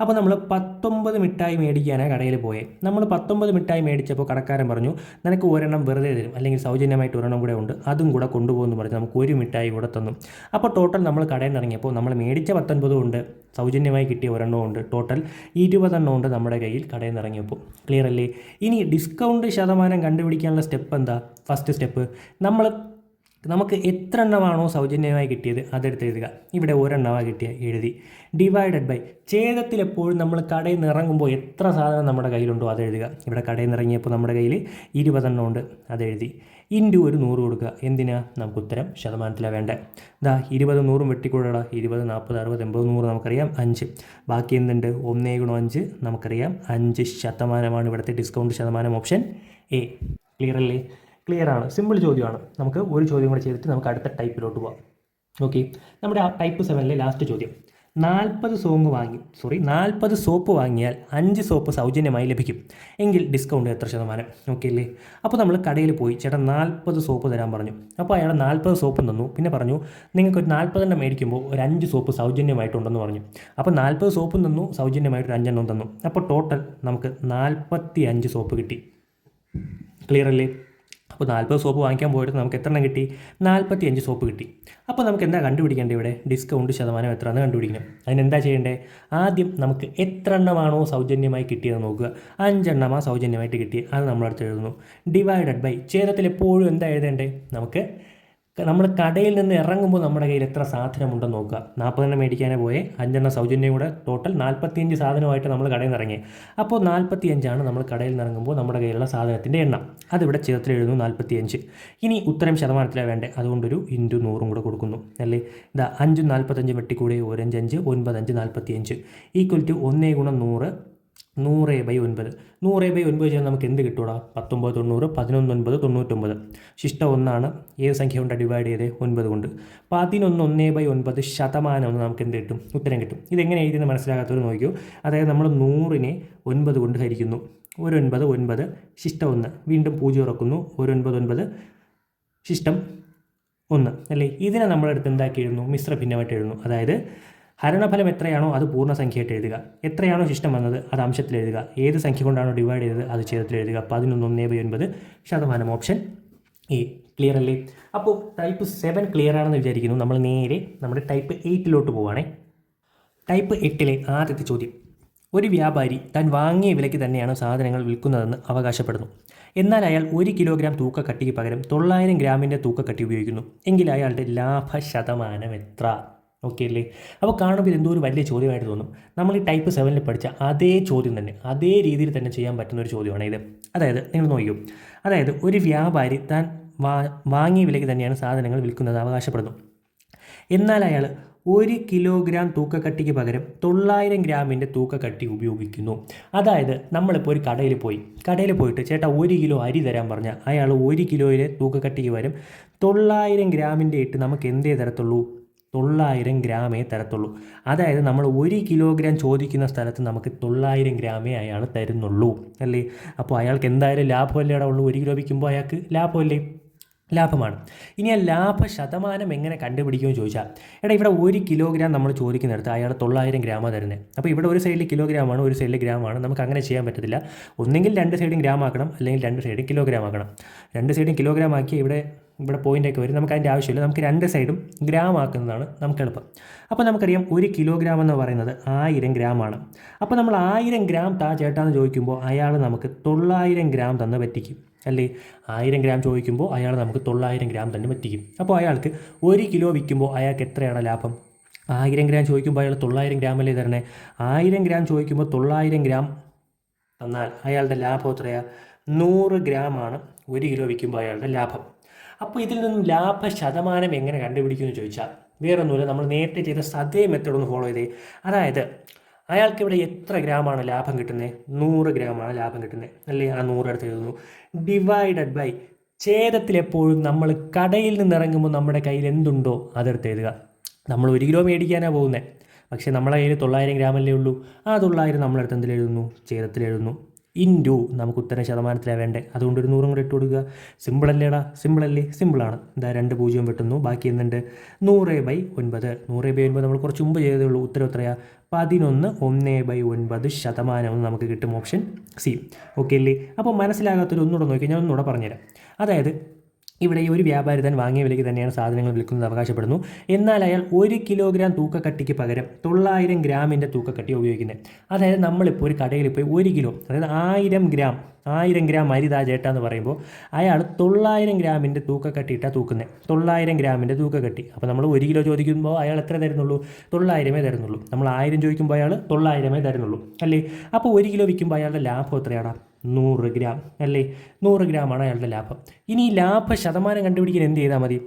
അപ്പോൾ നമ്മൾ പത്തൊമ്പത് മിഠായി മേടിക്കാനാണ് കടയിൽ പോയേ. നമ്മൾ പത്തൊമ്പത് മിഠായി മേടിച്ചപ്പോൾ കടക്കാരൻ പറഞ്ഞു നിനക്ക് ഒരെണ്ണം വെറുതെ തരും. അല്ലെങ്കിൽ സൗജന്യമായിട്ട് ഒരെണ്ണം കൂടെ ഉണ്ട്. അതും കൂടെ കൊണ്ടുപോകുമെന്ന് പറഞ്ഞ് നമുക്ക് ഒരു മിഠായി കൂടെ തന്നു. അപ്പോൾ ടോട്ടൽ നമ്മൾ കടയിൽ ഇറങ്ങിയപ്പോൾ നമ്മൾ മേടിച്ച പത്തൊൻപതും ഉണ്ട്. സൗജന്യമായി കിട്ടിയ ഒരെണ്ണവും ഉണ്ട്. ടോട്ടൽ ഇരുപതെണ്ണം ഉണ്ട് നമ്മുടെ കയ്യിൽ കടയിൽ നിന്ന് ഇറങ്ങിയപ്പോൾ. ക്ലിയർ അല്ലേ? ഇനി ഡിസ്കൗണ്ട് ശതമാനം കണ്ടുപിടിക്കാനുള്ള സ്റ്റെപ്പ് എന്താ? ഫസ്റ്റ് സ്റ്റെപ്പ് നമ്മൾ നമുക്ക് എത്ര എണ്ണമാണോ സൗജന്യമായി കിട്ടിയത് അതെടുത്ത് എഴുതുക. ഇവിടെ ഒരെണ്ണമാണ് കിട്ടിയ എഴുതി. ഡിവൈഡഡ് ബൈ ഛേദത്തിൽ എപ്പോഴും നമ്മൾ കടയിൽ നിന്ന് ഇറങ്ങുമ്പോൾ എത്ര സാധനം നമ്മുടെ കയ്യിലുണ്ടോ അത് എഴുതുക. ഇവിടെ കടയിൽ നിന്ന് ഇറങ്ങിയപ്പോൾ നമ്മുടെ കയ്യിൽ ഇരുപതെണ്ണം ഉണ്ട് അതെഴുതി ഇന്റു ഒരു നൂറ് കൊടുക്കുക. എന്തിനാ? നമുക്ക് ഉത്തരം ശതമാനത്തിലാണ് വേണ്ടത്. ഇതാ ഇരുപത് നൂറും വെട്ടിക്കൂടടാ ഇരുപത് നാൽപ്പത് അറുപത് എൺപത് നൂറ് നമുക്കറിയാം. അഞ്ച്. ബാക്കി എന്തുണ്ട്? ഒന്നേ ഗുണം അഞ്ച് നമുക്കറിയാം. അഞ്ച് ശതമാനമാണ് ഇവിടുത്തെ ഡിസ്കൗണ്ട് ശതമാനം ഓപ്ഷൻ എ. ക്ലിയർ അല്ലേ? ക്ലിയർ ആണ്. സിമ്പിൾ ചോദ്യമാണ്. നമുക്ക് ഒരു ചോദ്യം കൂടെ ചെയ്തിട്ട് നമുക്ക് അടുത്ത ടൈപ്പിലോട്ട് പോവാം. ഓക്കെ നമ്മുടെ ആ ടൈപ്പ് സെവനിലെ ലാസ്റ്റ് ചോദ്യം. നാൽപ്പത് സോങ് വാങ്ങി സോറി നാൽപ്പത് സോപ്പ് വാങ്ങിയാൽ അഞ്ച് സോപ്പ് സൗജന്യമായി ലഭിക്കും. എങ്കിൽ ഡിസ്കൗണ്ട് എത്ര ശതമാനം? ഓക്കെ അല്ലേ? അപ്പോൾ നമ്മൾ കടയിൽ പോയി ചേട്ടൻ നാൽപ്പത് സോപ്പ് തരാൻ പറഞ്ഞു. അപ്പോൾ അയാൾ നാൽപ്പത് സോപ്പ് തന്നു. പിന്നെ പറഞ്ഞു നിങ്ങൾക്ക് ഒരു നാൽപ്പതെണ്ണം മേടിക്കുമ്പോൾ ഒരു അഞ്ച് സോപ്പ് സൗജന്യമായിട്ടുണ്ടെന്ന് പറഞ്ഞു. അപ്പോൾ നാൽപ്പത് സോപ്പ് തന്നു സൗജന്യമായിട്ട് ഒരു അഞ്ചെണ്ണം തന്നു. അപ്പോൾ ടോട്ടൽ നമുക്ക് നാൽപ്പത്തി അഞ്ച് സോപ്പ് കിട്ടി. ക്ലിയർ അല്ലേ? അപ്പോൾ നാൽപ്പത് സോപ്പ് വാങ്ങിക്കാൻ പോയിട്ട് നമുക്ക് എത്ര എണ്ണം കിട്ടി? നാൽപ്പത്തി അഞ്ച് സോപ്പ് കിട്ടി. അപ്പോൾ നമുക്ക് എന്താ കണ്ടുപിടിക്കേണ്ടത് ഇവിടെ? ഡിസ്കൗണ്ട് ശതമാനം എത്രയാണെന്ന് കണ്ടുപിടിക്കണം. അതിനെന്താ ചെയ്യേണ്ടത്? ആദ്യം നമുക്ക് എത്ര എണ്ണമാണോ സൗജന്യമായി കിട്ടിയതെന്ന് നോക്കുക. അഞ്ചെണ്ണമാണ് സൗജന്യമായിട്ട് കിട്ടി. അത് നമ്മളടുത്ത് എഴുതുന്നു. ഡിവൈഡഡ് ബൈ ഛേദത്തിൽ എപ്പോഴും എന്താ എഴുതേണ്ടത്? നമുക്ക് നമ്മൾ കടയിൽ നിന്ന് ഇറങ്ങുമ്പോൾ നമ്മുടെ കയ്യിൽ എത്ര സാധനമുണ്ടെന്ന് നോക്കുക. നാൽപ്പതെണ്ണം മേടിക്കാനേ പോയേ. അഞ്ചെണ്ണം സൗജന്യം കൂടെ. ടോട്ടൽ നാൽപ്പത്തിയഞ്ച് സാധനമായിട്ട് നമ്മൾ കടയിൽ നിന്ന് ഇറങ്ങി അപ്പോൾ നാൽപ്പത്തിയഞ്ചാണ് നമ്മൾ കടയിൽ നിന്ന് ഇറങ്ങുമ്പോൾ നമ്മുടെ കയ്യിലുള്ള സാധനത്തിന്റെ എണ്ണം. അതിവിടെ ചേർത്തിൽ എഴുതുന്നു നാൽപ്പത്തിയഞ്ച്. ഇനി ഉത്തരം ശതമാനത്തിലാണ് വേണ്ടത് അതുകൊണ്ടൊരു ഇന്റു നൂറും കൂടെ കൊടുക്കുന്നു. അല്ലേ? ഇതാ അഞ്ചും നാൽപ്പത്തഞ്ച് വെട്ടിക്കൂടെ ഒരഞ്ചഞ്ച് ഒൻപതഞ്ച് നാൽപ്പത്തിയഞ്ച്. ഈക്വൽ ടു ഒന്നേ ഗുണം നൂറ് നൂറ് ബൈ ഒൻപത്. നൂറ് ബൈ ഒൻപത് ചെയ്താൽ നമുക്ക് എന്ത് കിട്ടൂടാ? പത്തൊമ്പത് തൊണ്ണൂറ് പതിനൊന്ന് ഒൻപത് തൊണ്ണൂറ്റൊമ്പത്. ശിഷ്ട ഒന്നാണ്. ഏത് സംഖ്യ കൊണ്ട് ഡിവൈഡ് ചെയ്ത്? ഒൻപത് കൊണ്ട്. പതിനൊന്ന് ഒന്നേ ബൈ ഒൻപത് ശതമാനം എന്ന് നമുക്ക് എന്ത് കിട്ടും? ഉത്തരം കിട്ടും. ഇതെങ്ങനെ എഴുതിയെന്ന് മനസ്സിലാകാത്തവർ നോക്കിയോ അതായത് നമ്മൾ നൂറിനെ ഒൻപത് കൊണ്ട് ഹരിക്കുന്നു. ഒരു ഒൻപത് ഒൻപത് ശിഷ്ട ഒന്ന്. വീണ്ടും പൂജ്യം ഉറക്കുന്നു. ഒരു ഒൻപത് ഒൻപത് ശിഷ്ടം ഒന്ന്. അല്ലേ? ഇതിനെ നമ്മളെടുത്ത് എന്താക്കി എഴുതുന്നു? മിശ്ര ഭിന്നമായിട്ട് എഴുതുന്നു. അതായത് ഹരണഫലം എത്രയാണോ അത് പൂർണസംഖ്യയായിട്ട് എഴുതുക. എത്രയാണോ ശിഷ്ടം വന്നത് അത് അംശത്തിൽ എഴുതുക. ഏത് സംഖ്യ കൊണ്ടാണോ ഡിവൈഡ് ചെയ്തത് അത് ഛേദത്തിൽ എഴുതുക. പതിനൊന്ന് ഒന്നേ ബൈ ഒൻപത് ശതമാനം ഓപ്ഷൻ എ ക്ലിയർ അല്ലേ? അപ്പോൾ ടൈപ്പ് സെവൻ ക്ലിയർ ആണെന്ന് വിചാരിക്കുന്നു. നമ്മൾ നേരെ നമ്മുടെ ടൈപ്പ് എയ്റ്റിലോട്ട് പോവുകയാണേ ടൈപ്പ് എട്ടിലെ ആദ്യത്തെ ചോദ്യം. ഒരു വ്യാപാരി താൻ വാങ്ങിയ വിലയ്ക്ക് തന്നെയാണ് സാധനങ്ങൾ വിൽക്കുന്നതെന്ന് അവകാശപ്പെടുന്നു. എന്നാൽ അയാൾ ഒരു കിലോഗ്രാം തൂക്കക്കട്ടിക്ക് പകരം തൊള്ളായിരം ഗ്രാമിന്റെ തൂക്കക്കട്ടി ഉപയോഗിക്കുന്നു. എങ്കിൽ അയാളുടെ ലാഭ ശതമാനം എത്ര? ഓക്കെ അല്ലേ? അപ്പോൾ കാണുമ്പോൾ എന്തോ ഒരു വലിയ ചോദ്യമായിട്ട് തോന്നും. നമ്മൾ ഈ ടൈപ്പ് സെവനിൽ പഠിച്ച അതേ ചോദ്യം തന്നെ അതേ രീതിയിൽ തന്നെ ചെയ്യാൻ പറ്റുന്ന ഒരു ചോദ്യമാണ് ഇത്. അതായത് നിങ്ങൾ നോക്കിയോ അതായത് ഒരു വ്യാപാരി താൻ വാ വാങ്ങിയ വിലയ്ക്ക് തന്നെയാണ് സാധനങ്ങൾ വിൽക്കുന്നത് അവകാശപ്പെടുന്നു. എന്നാൽ അയാൾ ഒരു കിലോഗ്രാം തൂക്കക്കട്ടിക്ക് പകരം തൊള്ളായിരം ഗ്രാമിന്റെ തൂക്കക്കട്ടി ഉപയോഗിക്കുന്നു. അതായത് നമ്മളിപ്പോൾ ഒരു കടയിൽ പോയി. കടയിൽ പോയിട്ട് ചേട്ടാ ഒരു കിലോ അരി തരാൻ പറഞ്ഞാൽ അയാൾ ഒരു കിലോയിലെ തൂക്കക്കട്ടിക്ക് പകരം തൊള്ളായിരം ഗ്രാമിന്റെ ഇട്ട് നമുക്ക് എന്തേ തരത്തുള്ളൂ? തൊള്ളായിരം ഗ്രാമേ തരത്തുള്ളൂ. അതായത് നമ്മൾ ഒരു കിലോഗ്രാം ചോദിക്കുന്ന സ്ഥലത്ത് നമുക്ക് തൊള്ളായിരം ഗ്രാമേ അയാൾ തരുന്നുള്ളൂ അല്ലേ? അപ്പോൾ അയാൾക്ക് എന്തായാലും ലാഭമല്ലേ അവിടെ ഉള്ളൂ? ഒരു കിലോ വിൽക്കുമ്പോൾ അയാൾക്ക് ലാഭമല്ലേ? ലാഭമാണ്. ഇനി ആ ലാഭ ശതമാനം എങ്ങനെ കണ്ടുപിടിക്കുമെന്ന് ചോദിച്ചാൽ എടാ ഇവിടെ ഒരു കിലോഗ്രാം നമ്മൾ ചോദിക്കുന്നിടത്ത് അയാൾ തൊള്ളായിരം ഗ്രാമാണ് തരുന്നത് അപ്പോൾ ഇവിടെ ഒരു സൈഡിൽ കിലോഗ്രാമാണ് ഒരു സൈഡിൽ ഗ്രാമാണ്. നമുക്ക് അങ്ങനെ ചെയ്യാൻ പറ്റത്തില്ല. ഒന്നെങ്കിൽ രണ്ട് സൈഡും ഗ്രാം ആക്കണം അല്ലെങ്കിൽ രണ്ട് സൈഡും കിലോഗ്രാം ആക്കണം രണ്ട് സൈഡും കിലോഗ്രാം ആക്കി ഇവിടെ ഇവിടെ പോയിന്റൊക്കെ വരും. നമുക്ക് അതിന്റെ ആവശ്യമില്ല. നമുക്ക് രണ്ട് സൈഡും ഗ്രാം ആക്കുന്നതാണ് നമുക്ക് എളുപ്പം. അപ്പോൾ നമുക്കറിയാം ഒരു കിലോഗ്രാം എന്ന് പറയുന്നത് ആയിരം ഗ്രാമാണ് അപ്പോൾ നമ്മൾ ആയിരം ഗ്രാം താ ചേട്ടാന്ന് ചോദിക്കുമ്പോൾ അയാൾ നമുക്ക് തൊള്ളായിരം ഗ്രാം തന്ന് പറ്റിക്കും. അല്ലേ? ആയിരം ഗ്രാം ചോദിക്കുമ്പോൾ അയാൾ നമുക്ക് തൊള്ളായിരം ഗ്രാം തന്നെ പറ്റിക്കും. അപ്പോൾ അയാൾക്ക് ഒരു കിലോ വിൽക്കുമ്പോൾ അയാൾക്ക് എത്രയാണ് ലാഭം? ആയിരം ഗ്രാം ചോദിക്കുമ്പോൾ അയാൾ തൊള്ളായിരം ഗ്രാം അല്ലേ തരണേ? ആയിരം ഗ്രാം ചോദിക്കുമ്പോൾ തൊള്ളായിരം ഗ്രാം തന്നാൽ അയാളുടെ ലാഭം എത്രയാണ് നൂറ് ഗ്രാമാണ് ഒരു കിലോ വിൽക്കുമ്പോൾ അയാളുടെ ലാഭം. അപ്പോൾ ഇതിൽ നിന്നും ലാഭ ശതമാനം എങ്ങനെ കണ്ടുപിടിക്കുമെന്ന് ചോദിച്ചാൽ വേറൊന്നുമില്ല. നമ്മൾ നേരത്തെ ചെയ്ത സതേ മെത്തേഡ് ഒന്ന് ഫോളോ ചെയ്തേ. അതായത് അയാൾക്ക് ഇവിടെ എത്ര ഗ്രാമാണ് ലാഭം കിട്ടുന്നത് നൂറ് ഗ്രാമാണ് ലാഭം കിട്ടുന്നത് അല്ലേ? ആ നൂറ് അടുത്ത് എഴുതുന്നു. ഡിവൈഡഡ് ബൈ ഛേദത്തിൽ എപ്പോഴും നമ്മൾ കടയിൽ നിന്ന് ഇറങ്ങുമ്പോൾ നമ്മുടെ കയ്യിൽ എന്തുണ്ടോ അതെടുത്ത് എഴുതുക. നമ്മൾ ഒരു കിലോ മേടിക്കാനാണ് പോകുന്നത് പക്ഷേ നമ്മളെ കയ്യിൽ തൊള്ളായിരം ഗ്രാമല്ലേ ഉള്ളൂ. ആ തൊള്ളായിരം നമ്മളെടുത്ത് എന്തിലെഴുതുന്നു ഛേദത്തിലെഴുതുന്നു ഇന്റു നമുക്ക് ഉത്തരം ശതമാനത്തിലാണ് വേണ്ടത് അതുകൊണ്ട് ഒരു നൂറും കൂടെ ഇട്ട് കൊടുക്കുക. സിമ്പിളല്ലേടാ സിമ്പിളല്ലേ സിമ്പിളാണ് എന്താ രണ്ട് പൂജ്യം വെട്ടുന്നു. ബാക്കി എന്തുണ്ട്? നൂറ് ബൈ ഒൻപത്. നൂറ് ബൈ ഒൻപത് നമ്മൾ കുറച്ച് മുമ്പ് ചെയ്തേ ഉള്ളൂ. ഉത്തരം എത്രയാ? പതിനൊന്ന് ഒന്ന് ബൈ ഒൻപത് ശതമാനം നമുക്ക് കിട്ടും ഓപ്ഷൻ സി. ഓക്കെ അല്ലേ? അപ്പോൾ മനസ്സിലാകാത്തൊരു ഒന്നുകൂടെ നോക്കി ഞാൻ ഒന്നുകൂടെ പറഞ്ഞുതരാം. അതായത് ഇവിടെ ഒരു വ്യാപാരി താൻ വാങ്ങിയ വിലയ്ക്ക് തന്നെയാണ് സാധനങ്ങൾ വിൽക്കുന്നത് അവകാശപ്പെടുന്നു. എന്നാൽ അയാൾ ഒരു കിലോഗ്രാം തൂക്കക്കട്ടിക്ക് പകരം തൊള്ളായിരം ഗ്രാമിന്റെ തൂക്കക്കട്ടി ഉപയോഗിക്കുന്നത് അതായത് നമ്മളിപ്പോൾ ഒരു കടയിൽ പോയി ഒരു കിലോ അതായത് ആയിരം ഗ്രാം ആയിരം ഗ്രാം അരിതാ ചേട്ടാ എന്ന് പറയുമ്പോൾ അയാൾ തൊള്ളായിരം ഗ്രാമിന്റെ തൂക്കക്കട്ടി ഇട്ടാണ് തൂക്കുന്നത് തൊള്ളായിരം ഗ്രാമിന്റെ തൂക്കക്കട്ടി. അപ്പോൾ നമ്മൾ ഒരു കിലോ ചോദിക്കുമ്പോൾ അയാൾ എത്ര തരുന്നുള്ളൂ? തൊള്ളായിരമേ തരുന്നുള്ളൂ. നമ്മൾ ആയിരം ചോദിക്കുമ്പോൾ അയാൾ തൊള്ളായിരമേ തരുന്നുള്ളൂ. അല്ലേ? അപ്പോൾ ഒരു കിലോ വിൽക്കുമ്പോൾ അയാളുടെ ലാഭം എത്രയാണ് നൂറ് ഗ്രാം അല്ലേ? നൂറ് ഗ്രാമാണ് അയാളുടെ ലാഭം. ഇനി ഈ ലാഭ ശതമാനം കണ്ടുപിടിക്കാൻ എന്ത് ചെയ്താൽ മതി?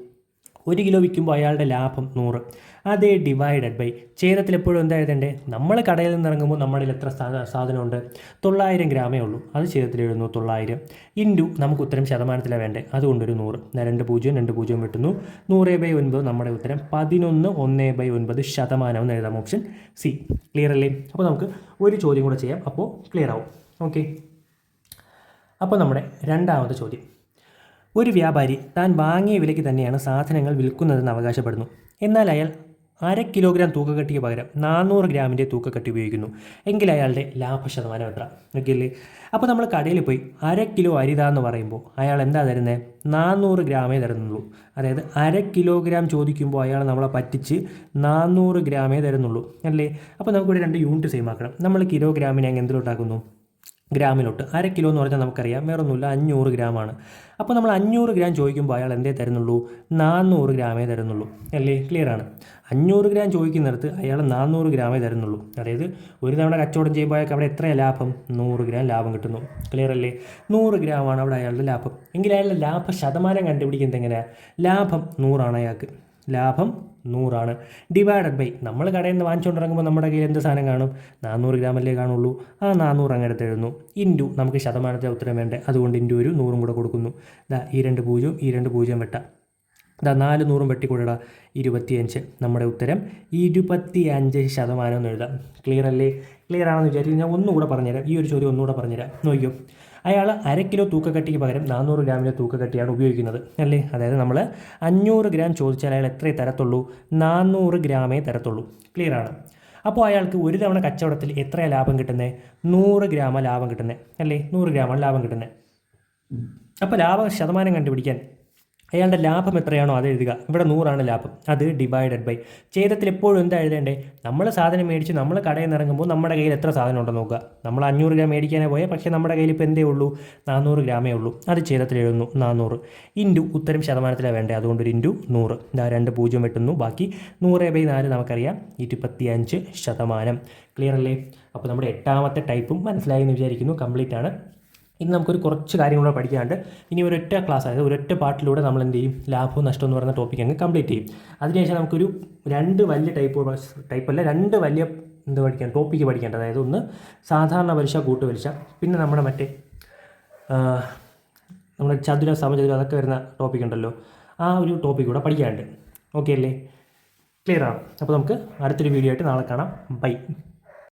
ഒരു കിലോ വിൽക്കുമ്പോൾ അയാളുടെ ലാഭം നൂറ്. അതേ ഡിവൈഡഡ് ബൈ ചേരത്തിൽ എപ്പോഴും എന്താ എഴുതണ്ടേ? നമ്മൾ കടയിൽ നിന്ന് ഇറങ്ങുമ്പോൾ നമ്മളിൽ എത്ര സാധനമുണ്ട്? തൊള്ളായിരം ഗ്രാമേ ഉള്ളൂ. അത് ചേരത്തിൽ എഴുതുന്നു തൊള്ളായിരം. ഇന്റു നമുക്ക് ഉത്തരം ശതമാനത്തിലാണ് വേണ്ടേ? അതുകൊണ്ടൊരു നൂറ്. രണ്ട് പൂജ്യം രണ്ട് പൂജ്യം വെട്ടുന്നു. നൂറ് ബൈ ഒൻപത് നമ്മുടെ ഉത്തരം പതിനൊന്ന് ഒന്ന് ബൈ ഒൻപത് ശതമാനം എന്ന് എഴുതാം ഓപ്ഷൻ സി. ക്ലിയർ അല്ലേ? അപ്പോൾ നമുക്ക് ഒരു ചോദ്യം കൂടെ ചെയ്യാം. അപ്പോൾ ക്ലിയർ ആവും. ഓക്കെ അപ്പോൾ നമ്മുടെ രണ്ടാമത്തെ ചോദ്യം. ഒരു വ്യാപാരി താൻ വാങ്ങിയ വിലയ്ക്ക് തന്നെയാണ് സാധനങ്ങൾ വിൽക്കുന്നതെന്ന് അവകാശപ്പെടുന്നു. എന്നാൽ അയാൾ അര കിലോഗ്രാം തൂക്കക്കട്ടിക്ക് പകരം നാനൂറ് ഗ്രാമിന്റെ തൂക്കക്കട്ടി ഉപയോഗിക്കുന്നു. എങ്കിൽ അയാളുടെ ലാഭ ശതമാനം എത്ര ഓക്കെയല്ലേ അപ്പോൾ നമ്മൾ കടയിൽ പോയി അര കിലോ അരിതാന്ന് പറയുമ്പോൾ അയാൾ എന്താ തരുന്നത് നാനൂറ് ഗ്രാമേ തരുന്നുള്ളൂ. അതായത് അര കിലോഗ്രാം ചോദിക്കുമ്പോൾ അയാൾ നമ്മളെ പറ്റിച്ച് നാനൂറ് ഗ്രാമേ തരുന്നുള്ളൂ. അല്ലേ? അപ്പോൾ നമുക്കിവിടെ രണ്ട് യൂണിറ്റ് സെയിം ആക്കണം. നമ്മൾ കിലോഗ്രാമിനെ അങ്ങ് എന്തിലോട്ടാക്കുന്നു? ഗ്രാമിലോട്ട്. അര കിലോ എന്ന് പറഞ്ഞാൽ നമുക്കറിയാം. വേറെ ഒന്നുമില്ല അഞ്ഞൂറ് ഗ്രാമാണ്. അപ്പോൾ നമ്മൾ അഞ്ഞൂറ് ഗ്രാം ചോദിക്കുമ്പോൾ അയാൾ എന്തേ തരുന്നുള്ളൂ? നാനൂറ് ഗ്രാമേ തരുന്നുള്ളൂ. അല്ലേ? ക്ലിയർ ആണ്. അഞ്ഞൂറ് ഗ്രാം ചോദിക്കുന്നിടത്ത് അയാൾ നാനൂറ് ഗ്രാമേ തരുന്നുള്ളൂ. അതായത് ഒരു തവണ കച്ചവടം ചെയ്യുമ്പോൾ അയാൾക്ക് അവിടെ എത്രയാണ് ലാഭം? നൂറ് ഗ്രാം ലാഭം കിട്ടുന്നു. ക്ലിയർ അല്ലേ? നൂറ് ഗ്രാമാണ് അവിടെ അയാളുടെ ലാഭം. എങ്കിൽ അയാളുടെ ലാഭ ശതമാനം കണ്ടുപിടിക്കുന്നത് എങ്ങനെയാണ് ലാഭം നൂറാണ് അയാൾക്ക്. ലാഭം നൂറാണ്. ഡിവൈഡഡ് ബൈ നമ്മൾ കടയിൽ നിന്ന് വാങ്ങിച്ചുകൊണ്ടിറങ്ങുമ്പോൾ നമ്മുടെ കയ്യിൽ എന്ത് സാധനം കാണും? നാനൂറ് ഗ്രാമല്ലേ കാണുള്ളൂ. ആ നാനൂറ് അങ്ങ് എടുത്ത് എഴുതുന്നു. ഇന്റു നമുക്ക് ശതമാനത്തെ ഉത്തരം വേണ്ടേ? അതുകൊണ്ട് ഇന്റു ഒരു നൂറും കൂടെ കൊടുക്കുന്നു. ദാ ഈ രണ്ട് പൂജ്യം ഈ രണ്ട് പൂജ്യം വെട്ട. ദാ നാല് നൂറും വെട്ടിക്കൂടടാ ഇരുപത്തിയഞ്ച്. നമ്മുടെ ഉത്തരം ഇരുപത്തിയഞ്ച് ശതമാനം എന്ന് എഴുതാം. ക്ലിയർ അല്ലേ? ക്ലിയർ ആണെന്ന് വിചാരിച്ചു ഞാൻ ഒന്നുകൂടെ പറഞ്ഞുതരാം. ഈ ഒരു ചോദ്യം ഒന്നുകൂടെ പറഞ്ഞുതരാം. നോക്കിയോ അയാൾ അര കിലോ തൂക്കക്കട്ടിക്ക് പകരം നാനൂറ് ഗ്രാമിലെ തൂക്കക്കട്ടിയാണ് ഉപയോഗിക്കുന്നത് അല്ലേ? അതായത് നമ്മൾ അഞ്ഞൂറ് ഗ്രാം ചോദിച്ചാൽ അയാൾ എത്രയേ തരത്തുള്ളൂ? നാനൂറ് ഗ്രാമേ തരത്തുള്ളൂ. ക്ലിയർ ആണ്. അപ്പോൾ അയാൾക്ക് ഒരു തവണ കച്ചവടത്തിൽ എത്രയാണ് ലാഭം കിട്ടുന്നത് നൂറ് ഗ്രാമ ലാഭം കിട്ടുന്നത് അല്ലേ? നൂറ് ഗ്രാമാണ് ലാഭം കിട്ടുന്നത് അപ്പോൾ ലാഭ ശതമാനം കണ്ടുപിടിക്കാൻ അയാളുടെ ലാഭം എത്രയാണോ അത് എഴുതുക. ഇവിടെ നൂറാണ് ലാഭം. അത് ഡിവൈഡഡ് ബൈ ഛേദത്തിൽ എപ്പോഴും എന്താ എഴുതേണ്ടേ? നമ്മൾ സാധനം മേടിച്ച് നമ്മൾ കടയിൽ നിന്ന് ഇറങ്ങുമ്പോൾ നമ്മുടെ കയ്യിൽ എത്ര സാധനം ഉണ്ടെന്ന് നോക്കുക. നമ്മൾ അഞ്ഞൂറ് ഗ്രാം മേടിക്കാനേ പോയാൽ പക്ഷേ നമ്മുടെ കയ്യിൽ ഇപ്പോൾ എന്തേ ഉള്ളൂ? നാനൂറ് ഗ്രാമേ ഉള്ളൂ. അത് ഛേദത്തിൽ എഴുതുന്നു നാനൂറ്. ഇന്റു ഉത്തരം ശതമാനത്തിലാണ് വേണ്ടത് അതുകൊണ്ട് ഒരു ഇന്റു നൂറ്. ഇതാ രണ്ട് പൂജ്യം വെട്ടുന്നു. ബാക്കി നൂറ് ബൈ നാല് നമുക്കറിയാം. ഇരുപത്തിയഞ്ച് ശതമാനം. ക്ലിയർ അല്ലേ? അപ്പോൾ നമ്മുടെ എട്ടാമത്തെ ടൈപ്പും മനസ്സിലായി എന്ന് വിചാരിക്കുന്നു. കംപ്ലീറ്റ് ആണ്. ഇനി നമുക്കൊരു കുറച്ച് കാര്യങ്ങളൂടെ പഠിക്കാണ്ട് ഇനി ഒരൊറ്റ ക്ലാസ് അതായത് ഒരൊറ്റ പാട്ടിലൂടെ നമ്മൾ എന്ത് ചെയ്യും ലാഭവും നഷ്ടവും എന്ന് പറയുന്ന ടോപ്പിക് അങ്ങ് കംപ്ലീറ്റ് ചെയ്യും. അതിനുശേഷം നമുക്കൊരു രണ്ട് വലിയ ടൈപ്പ് ടൈപ്പ് അല്ല രണ്ട് വലിയ എന്ത് പഠിക്കാൻ ടോപ്പിക്ക് പഠിക്കേണ്ടത് അതായത് ഒന്ന് സാധാരണ പലിശ കൂട്ടുപലിശ പിന്നെ നമ്മുടെ മറ്റേ നമ്മുടെ ചതുര സമചതുര അതൊക്കെ വരുന്ന ടോപ്പിക് ഉണ്ടല്ലോ. ആ ഒരു ടോപ്പിക് കൂടെ പഠിക്കാനുണ്ട്. ഓക്കെ അല്ലേ? ക്ലിയർ ആണ്? അപ്പോൾ നമുക്ക് അടുത്തൊരു വീഡിയോ ആയിട്ട് നാളെ കാണാം. ബൈ